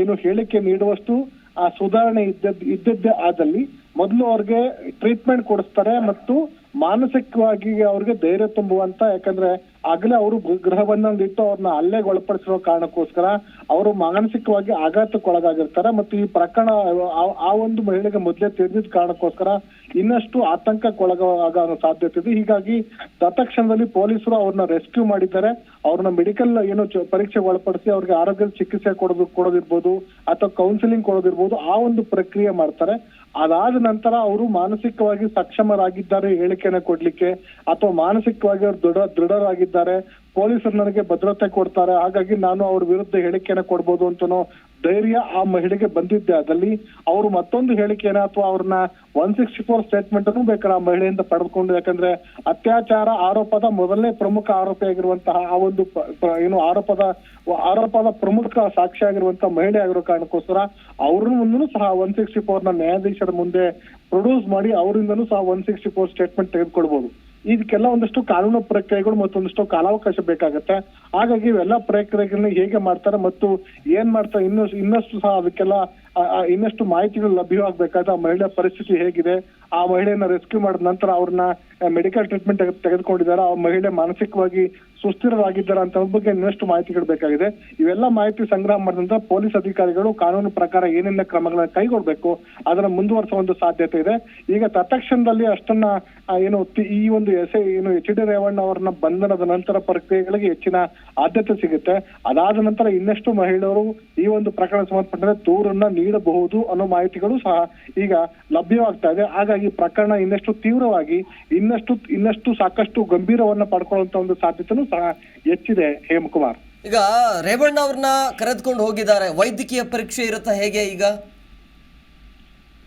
ಏನು ಹೇಳಿಕೆ ನೀಡುವಷ್ಟು, ಆ ಸುಧಾರಣೆ ಇದ್ದದ್ದು ಇದ್ದದ್ದೇ ಆದಲ್ಲಿ ಮೊದಲು ಅವ್ರಿಗೆ ಟ್ರೀಟ್ಮೆಂಟ್ ಕೊಡಿಸ್ತಾರೆ ಮತ್ತು ಮಾನಸಿಕವಾಗಿ ಅವ್ರಿಗೆ ಧೈರ್ಯ ತುಂಬುವಂತ, ಯಾಕಂದ್ರೆ ಆಗ್ಲೇ ಅವರು ಗೃಹ ಅವ್ರನ್ನ ಅಲ್ಲೇ ಒಳಪಡಿಸಿರೋ ಕಾರಣಕ್ಕೋಸ್ಕರ ಅವರು ಮಾನಸಿಕವಾಗಿ ಆಘಾತಕ್ಕೊಳಗಾಗಿರ್ತಾರೆ. ಮತ್ತು ಈ ಪ್ರಕರಣ, ಆ- ಒಂದು ಮಹಿಳೆಗೆ ಮೊದಲೇ ತಿಳಿದಿದ್ದ ಕಾರಣಕ್ಕೋಸ್ಕರ ಇನ್ನಷ್ಟು ಆತಂಕಕ್ಕೊಳಗಾಗೋ ಸಾಧ್ಯತೆ ಇದೆ. ಹೀಗಾಗಿ ತತ್ಕ್ಷಣದಲ್ಲಿ ಪೊಲೀಸರು ಅವ್ರನ್ನ ರೆಸ್ಕ್ಯೂ ಮಾಡಿದ್ದಾರೆ. ಅವ್ರನ್ನ ಮೆಡಿಕಲ್ ಏನು ಪರೀಕ್ಷೆ ಒಳಪಡಿಸಿ ಅವ್ರಿಗೆ ಆರೋಗ್ಯದ ಚಿಕಿತ್ಸೆ ಕೊಡೋದು, ಕೊಡೋದಿರ್ಬೋದು, ಅಥವಾ ಕೌನ್ಸಿಲಿಂಗ್ ಕೊಡೋದಿರ್ಬೋದು, ಆ ಒಂದು ಪ್ರಕ್ರಿಯೆ ಮಾಡ್ತಾರೆ. ಅದಾದ ನಂತರ ಅವರು ಮಾನಸಿಕವಾಗಿ ಸಕ್ಷಮರಾಗಿದ್ದಾರೆ ಹೇಳಿಕೆನ ಕೊಡ್ಲಿಕ್ಕೆ, ಅಥವಾ ಮಾನಸಿಕವಾಗಿ ಅವ್ರು ದೃಢ, ದೃಢರಾಗಿದ್ದಾರೆ, ಪೊಲೀಸರು ನನಗೆ ಭದ್ರತೆ ಕೊಡ್ತಾರೆ, ಹಾಗಾಗಿ ನಾನು ಅವ್ರ ವಿರುದ್ಧ ಹೇಳಿಕೆನ ಕೊಡ್ಬೋದು ಅಂತನೋ ಧೈರ್ಯ ಆ ಮಹಿಳೆಗೆ ಬಂದಿದ್ದೆ. ಅದಲ್ಲಿ ಅವರು ಮತ್ತೊಂದು ಹೇಳಿಕೆನ ಅಥವಾ ಅವ್ರನ್ನ ಒನ್ ಸಿಕ್ಸ್ಟಿ ಫೋರ್ ಸ್ಟೇಟ್ಮೆಂಟ್ ಅನ್ನು ಬೇಕಾದ್ರೆ ಆ ಮಹಿಳೆಯಿಂದ ಪಡೆದುಕೊಂಡು, ಯಾಕಂದ್ರೆ ಅತ್ಯಾಚಾರ ಆರೋಪದ ಮೊದಲನೇ ಪ್ರಮುಖ ಆರೋಪಿಯಾಗಿರುವಂತಹ ಆ ಒಂದು ಏನು ಆರೋಪದ ಆರೋಪದ ಪ್ರಮುಖ ಸಾಕ್ಷಿಯಾಗಿರುವಂತಹ ಮಹಿಳೆ ಆಗಿರೋ ಕಾರಣಕ್ಕೋಸ್ಕರ ಅವ್ರ ಮುಂದೂ ಸಹ ಒನ್ ಸಿಕ್ಸ್ಟಿ ಫೋರ್ನ ನ್ಯಾಯಾಧೀಶರ ಮುಂದೆ ಪ್ರೊಡ್ಯೂಸ್ ಮಾಡಿ ಅವರಿಂದನೂ ಸಹ ಒನ್ ಸಿಕ್ಸ್ಟಿ ಫೋರ್ ಸ್ಟೇಟ್ಮೆಂಟ್ ತೆಗೆದುಕೊಳ್ಬಹುದು ಇದಕ್ಕೆಲ್ಲ ಒಂದಷ್ಟು ಕಾನೂನು ಪ್ರಕ್ರಿಯೆಗಳು ಮತ್ತೊಂದಷ್ಟು ಕಾಲಾವಕಾಶ ಬೇಕಾಗುತ್ತೆ. ಹಾಗಾಗಿ ಇವೆಲ್ಲ ಪ್ರಕ್ರಿಯೆಗಳನ್ನ ಹೇಗೆ ಮಾಡ್ತಾರೆ ಮತ್ತು ಏನ್ ಮಾಡ್ತಾರೆ ಇನ್ನಷ್ಟು ಇನ್ನಷ್ಟು ಸಹ ಅದಕ್ಕೆಲ್ಲ ಇನ್ನಷ್ಟು ಮಾಹಿತಿಗಳು ಲಭ್ಯವಾಗಬೇಕಾದ ಆ ಮಹಿಳೆಯ ಪರಿಸ್ಥಿತಿ ಹೇಗಿದೆ, ಆ ಮಹಿಳೆಯನ್ನ ರೆಸ್ಕ್ಯೂ ಮಾಡಿದ ನಂತರ ಅವ್ರನ್ನ ಮೆಡಿಕಲ್ ಟ್ರೀಟ್ಮೆಂಟ್ ತೆಗೆದುಕೊಂಡಿದ್ದಾರೆ, ಆ ಮಹಿಳೆ ಮಾನಸಿಕವಾಗಿ ಸುಸ್ಥಿರರಾಗಿದ್ದಾರೆ ಅಂತ ಬಗ್ಗೆ ಇನ್ನಷ್ಟು ಮಾಹಿತಿಗಳು ಬೇಕಾಗಿದೆ. ಇವೆಲ್ಲ ಮಾಹಿತಿ ಸಂಗ್ರಹ ಮಾಡಿದಂತ ಪೊಲೀಸ್ ಅಧಿಕಾರಿಗಳು ಕಾನೂನು ಪ್ರಕಾರ ಏನೆಲ್ಲ ಕ್ರಮಗಳನ್ನ ಕೈಗೊಳ್ಬೇಕು, ಅದನ್ನ ಮುಂದುವರಿಸುವ ಒಂದು ಸಾಧ್ಯತೆ ಇದೆ. ಈಗ ತತ್ಕ್ಷಣದಲ್ಲಿ ಅಷ್ಟನ್ನ ಏನು ಈ ಒಂದು ಎಸೆ ಏನು, ಎಚ್ ಡಿ ರೇವಣ್ಣ ಅವರನ್ನ ಬಂಧನದ ನಂತರ ಪ್ರಕ್ರಿಯೆಗಳಿಗೆ ಹೆಚ್ಚಿನ ಆದ್ಯತೆ ಸಿಗುತ್ತೆ. ಅದಾದ ನಂತರ ಇನ್ನಷ್ಟು ಮಹಿಳೆಯರು ಈ ಒಂದು ಪ್ರಕರಣ ಸಂಬಂಧಪಟ್ಟಂತೆ ದೂರನ್ನ ನೀಡಬಹುದು ಅನ್ನೋ ಮಾಹಿತಿಗಳು ಸಹ ಈಗ ಲಭ್ಯವಾಗ್ತಾ ಇದೆ. ಹಾಗಾಗಿ ಪ್ರಕರಣ ಇನ್ನಷ್ಟು ತೀವ್ರವಾಗಿ, ಇನ್ನಷ್ಟು ಇನ್ನಷ್ಟು ಸಾಕಷ್ಟು ಗಂಭೀರವನ್ನ ಪಡ್ಕೊಳ್ಳುವಂತ ಒಂದು ಸಾಧ್ಯತೆನೂ ಸಹ ಹೆಚ್ಚಿದೆ, ಹೇಮಕುಮಾರ್. ಈಗ ರೇವಣ್ಣ ಅವ್ರನ್ನ ಕರೆದುಕೊಂಡು ಹೋಗಿದ್ದಾರೆ. ವೈದ್ಯಕೀಯ ಪರೀಕ್ಷೆ ಇರುತ್ತಾ ಹೇಗೆ ಈಗ?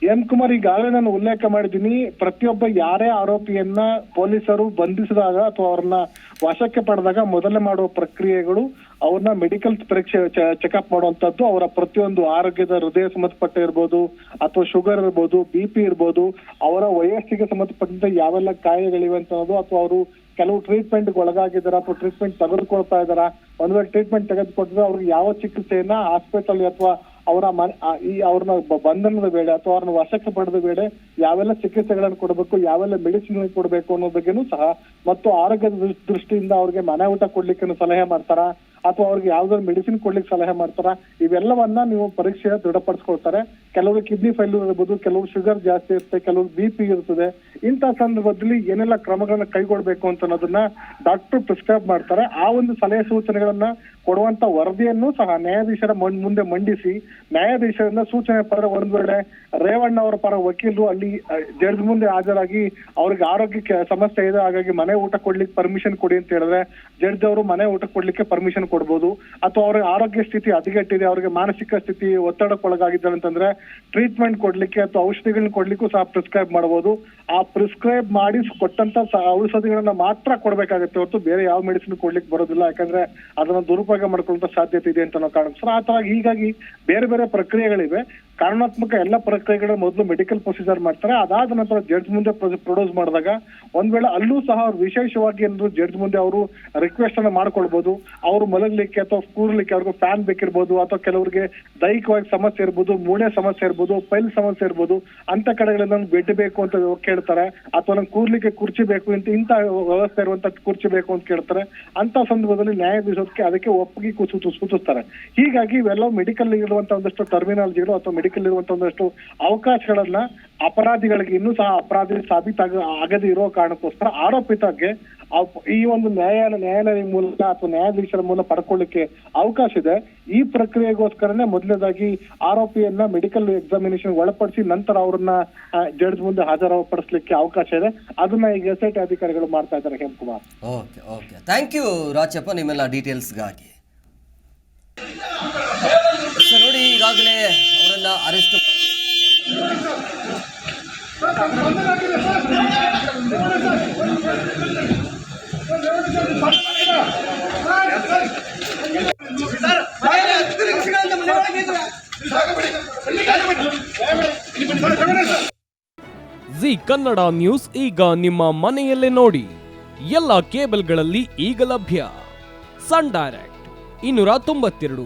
ಎಂ ಕುಮಾರ್ ಈಗಾಗಲೇ ನಾನು ಉಲ್ಲೇಖ ಮಾಡಿದ್ದೀನಿ, ಪ್ರತಿಯೊಬ್ಬ ಯಾರೇ ಆರೋಪಿಯನ್ನ ಪೊಲೀಸರು ಬಂಧಿಸಿದಾಗ ಅಥವಾ ಅವ್ರನ್ನ ವಶಕ್ಕೆ ಪಡೆದಾಗ ಮೊದಲೇ ಮಾಡುವ ಪ್ರಕ್ರಿಯೆಗಳು ಅವ್ರನ್ನ ಮೆಡಿಕಲ್ ಪರೀಕ್ಷೆ ಚೆಕಪ್ ಮಾಡುವಂತದ್ದು, ಅವರ ಪ್ರತಿಯೊಂದು ಆರೋಗ್ಯದ ಹೃದಯ ಸಂಬಂಧಪಟ್ಟ ಇರ್ಬೋದು, ಅಥವಾ ಶುಗರ್ ಇರ್ಬೋದು, ಬಿ ಪಿ ಇರ್ಬೋದು, ಅವರ ವಯಸ್ಸಿಗೆ ಸಂಬಂಧಪಟ್ಟಂತೆ ಯಾವೆಲ್ಲ ಕಾಯಿಲೆಗಳಿವೆ ಅಂತ ಅನ್ನೋದು, ಅಥವಾ ಅವರು ಕೆಲವು ಟ್ರೀಟ್ಮೆಂಟ್ ಒಳಗಾಗಿದ್ದಾರೆ ಅಥವಾ ಟ್ರೀಟ್ಮೆಂಟ್ ತೆಗೆದುಕೊಳ್ತಾ ಇದ್ದಾರಾ ಒಂದ್ ವೇಳೆ ಟ್ರೀಟ್ಮೆಂಟ್ ತೆಗೆದುಕೊಟ್ಟಿದ್ರೆ ಅವ್ರಿಗೆ ಯಾವ ಚಿಕಿತ್ಸೆಯನ್ನ ಹಾಸ್ಪಿಟಲ್ ಅಥವಾ ಅವರ ಮನೆ ಈ ಅವ್ರನ್ನ ಬಂಧನದ ವೇಳೆ ಅಥವಾ ಅವ್ರನ್ನ ವಶಕ್ಕೆ ಪಡೆದ ವೇಳೆ ಯಾವೆಲ್ಲ ಚಿಕಿತ್ಸೆಗಳನ್ನು ಕೊಡಬೇಕು, ಯಾವೆಲ್ಲ ಮೆಡಿಸಿನ್ ಕೊಡಬೇಕು ಅನ್ನೋ ಬಗ್ಗೆನೂ ಸಹ ಮತ್ತು ಆರೋಗ್ಯದ ದೃಷ್ಟಿಯಿಂದ ಅವ್ರಿಗೆ ಮನೆ ಊಟ ಕೊಡ್ಲಿಕ್ಕೆ ಸಲಹೆ ಮಾಡ್ತಾರ? ಅಥವಾ ಅವ್ರಿಗೆ ಯಾವ್ದಾದ್ರು ಮೆಡಿಸಿನ್ ಕೊಡ್ಲಿಕ್ಕೆ ಸಲಹೆ ಮಾಡ್ತಾರ? ಇವೆಲ್ಲವನ್ನ ನೀವು ಪರೀಕ್ಷೆ ದೃಢಪಡಿಸ್ಕೊಳ್ತಾರೆ. ಕೆಲವರು ಕಿಡ್ನಿ ಫೈಲ್ಯೂರ್ ಇರ್ಬೋದು, ಕೆಲವರು ಶುಗರ್ ಜಾಸ್ತಿ ಇರುತ್ತೆ, ಕೆಲವರು ಬಿ ಪಿ ಇರ್ತದೆ. ಇಂಥ ಸಂದರ್ಭದಲ್ಲಿ ಏನೆಲ್ಲ ಕ್ರಮಗಳನ್ನ ಕೈಗೊಳ್ಬೇಕು ಅಂತ ಅನ್ನೋದನ್ನ ಡಾಕ್ಟರ್ ಪ್ರಿಸ್ಕ್ರೈಬ್ ಮಾಡ್ತಾರೆ. ಆ ಒಂದು ಸಲಹೆ ಸೂಚನೆಗಳನ್ನ ಕೊಡುವಂತ ವರದಿಯನ್ನು ಸಹ ನ್ಯಾಯಾಧೀಶರ ಮುಂದೆ ಮಂಡಿಸಿ ನ್ಯಾಯಾಧೀಶರಿಂದ ಸೂಚನೆ ಪಡೆದ ಒಂದು ವೇಳೆ ರೇವಣ್ಣ ಅವರ ಪರ ವಕೀಲರು ಅಲ್ಲಿ ಜಡ್ಜ್ ಮುಂದೆ ಹಾಜರಾಗಿ ಅವ್ರಿಗೆ ಆರೋಗ್ಯಕ್ಕೆ ಸಮಸ್ಯೆ ಇದೆ, ಹಾಗಾಗಿ ಮನೆ ಊಟ ಕೊಡ್ಲಿಕ್ಕೆ ಪರ್ಮಿಷನ್ ಕೊಡಿ ಅಂತ ಹೇಳಿದ್ರೆ ಜಡ್ಜ್ ಅವರು ಮನೆ ಊಟ ಕೊಡ್ಲಿಕ್ಕೆ ಪರ್ಮಿಷನ್ ಕೊಡ್ಬೋದು. ಅಥವಾ ಅವ್ರ ಆರೋಗ್ಯ ಸ್ಥಿತಿ ಹದಗೆಟ್ಟಿದೆ ಅವ್ರಿಗೆ ಮಾನಸಿಕ ಸ್ಥಿತಿ ಒತ್ತಡಕ್ಕೊಳಗಾಗಿದ್ದಾರೆ ಅಂತಂದ್ರೆ ಟ್ರೀಟ್ಮೆಂಟ್ ಕೊಡ್ಲಿಕ್ಕೆ ಅಥವಾ ಔಷಧಿಗಳನ್ನ ಕೊಡ್ಲಿಕ್ಕೂ ಸಹ ಪ್ರಿಸ್ಕ್ರೈಬ್ ಮಾಡಬಹುದು ಆ ಪ್ರಿಸ್ಕ್ರೈಬ್ ಮಾಡಿ ಕೊಟ್ಟಂತ ಔಷಧಿಗಳನ್ನ ಮಾತ್ರ ಕೊಡ್ಬೇಕಾಗುತ್ತೆ ಹೊರತು ಬೇರೆ ಯಾವ ಮೆಡಿಸಿನ್ ಕೊಡ್ಲಿಕ್ಕೆ ಬರೋದಿಲ್ಲ. ಯಾಕಂದ್ರೆ ಅದನ್ನ ದುರುಪಯೋಗ ಮಾಡ್ಕೊಳ್ಳುವಂತ ಸಾಧ್ಯತೆ ಇದೆ ಅಂತ ನಾವು ಕಾಣಿಸ್ತಾರೆ ಆ ಹೀಗಾಗಿ ಬೇರೆ ಬೇರೆ ಪ್ರಕ್ರಿಯೆಗಳಿವೆ. ಕಾರಣಾತ್ಮಕ ಎಲ್ಲ ಪ್ರಕ್ರಿಯೆಗಳ ಮೊದಲು ಮೆಡಿಕಲ್ ಪ್ರೊಸೀಜರ್ ಮಾಡ್ತಾರೆ. ಅದಾದ ನಂತರ ಜಡ್ಜ್ ಮುಂದೆ ಪ್ರೊಡ್ಯೂಸ್ ಮಾಡಿದಾಗ ಒಂದ್ ವೇಳೆ ಅಲ್ಲೂ ಸಹ ಅವ್ರು ವಿಶೇಷವಾಗಿ ಏನಾದ್ರು ಜಡ್ಜ್ ಮುಂದೆ ಅವರು ರಿಕ್ವೆಸ್ಟ್ ಅನ್ನ ಮಾಡ್ಕೊಳ್ಬಹುದು ಅವರು ಮಲಗಲಿಕ್ಕೆ ಅಥವಾ ಕೂರ್ಲಿಕ್ಕೆ ಅವ್ರಿಗೂ ಫ್ಯಾನ್ ಬೇಕಿರ್ಬೋದು. ಅಥವಾ ಕೆಲವರಿಗೆ ದೈಹಿಕವಾಗಿ ಸಮಸ್ಯೆ ಇರ್ಬೋದು, ಮೂಳೆ ಸಮಸ್ಯೆ ಇರ್ಬೋದು, ಪೈಲ್ ಸಮಸ್ಯೆ ಇರ್ಬೋದು ಅಂತ ಕಡೆಗಳಲ್ಲಿ ನಮ್ಗೆ ಬೆಡ್ ಬೇಕು ಅಂತ ಕೇಳ್ತಾರೆ. ಅಥವಾ ನಂಗೆ ಕೂರ್ಲಿಕ್ಕೆ ಕುರ್ಚಿ ಬೇಕು ಅಂತ ಇಂತ ವ್ಯವಸ್ಥೆ ಇರುವಂತ ಕುರ್ಚಿ ಬೇಕು ಅಂತ ಕೇಳ್ತಾರೆ. ಅಂತ ಸಂದರ್ಭದಲ್ಲಿ ನ್ಯಾಯಾಧೀಶಕ್ಕೆ ಅದಕ್ಕೆ ಒಪ್ಪಿಗೆ ಸೂಚಿಸ್ತಾರೆ. ಹೀಗಾಗಿ ಇವೆಲ್ಲ ಮೆಡಿಕಲ್ ಇರುವಂತ ಒಂದಷ್ಟು ಟರ್ಮಿನಾಲಜಿಗಳು ಅಥವಾ ಮೆಡಿಕಲ್ ಇರುವಂತ ಒಂದಷ್ಟು ಅವಕಾಶಗಳನ್ನ ಅಪರಾಧಿಗಳಿಗೆ ಇನ್ನೂ ಸಹ ಅಪರಾಧಿ ಸಾಬೀತಾಗ ಆಗದೆ ಇರೋ ಕಾರಣಕ್ಕೋಸ್ಕರ ಆರೋಪಿತಗೆ ಈ ಒಂದು ನ್ಯಾಯಾಲಯ ನ್ಯಾಯಾಲಯ ಮೂಲಕ ಅಥವಾ ನ್ಯಾಯಾಧೀಶರ ಮೂಲಕ ಪಡ್ಕೊಳ್ಳಿಕ್ಕೆ ಅವಕಾಶ ಇದೆ. ಈ ಪ್ರಕ್ರಿಯೆಗೋಸ್ಕರನೇ ಮೊದಲನೇದಾಗಿ ಆರೋಪಿಯನ್ನ ಮೆಡಿಕಲ್ ಎಕ್ಸಾಮಿನೇಷನ್ ಒಳಪಡಿಸಿ ನಂತರ ಅವರನ್ನ ಜಡ್ಜ್ ಮುಂದೆ ಹಾಜರಪಡಿಸಲಿಕ್ಕೆ ಅವಕಾಶ ಇದೆ. ಅದನ್ನ ಈಗ ಎಸ್ ಐ ಟಿ ಅಧಿಕಾರಿಗಳು ಮಾಡ್ತಾ ಇದ್ದಾರೆ, Hemakumar. Okay okay. Thank you Rajappa, ನಿಮ್ಮೆಲ್ಲ ಡೀಟೇಲ್ಸ್ಗಾಗಿ ಸರ್ ನೋಡಿ ಈಗಾಗಲೇ ಅವರೆಲ್ಲ ಅರೆಸ್ಟ್ ಜಿ ಕನ್ನಡ ನ್ಯೂಸ್ ಈಗ ನಿಮ್ಮ ಮನೆಯಲ್ಲೇ ನೋಡಿ ಎಲ್ಲ ಕೇಬಲ್ಗಳಲ್ಲಿ ಈಗ ಲಭ್ಯ ಸನ್ ಡೈರೆಕ್ಟ್ ಇನ್ನೂರ ತೊಂಬತ್ತೆರಡು.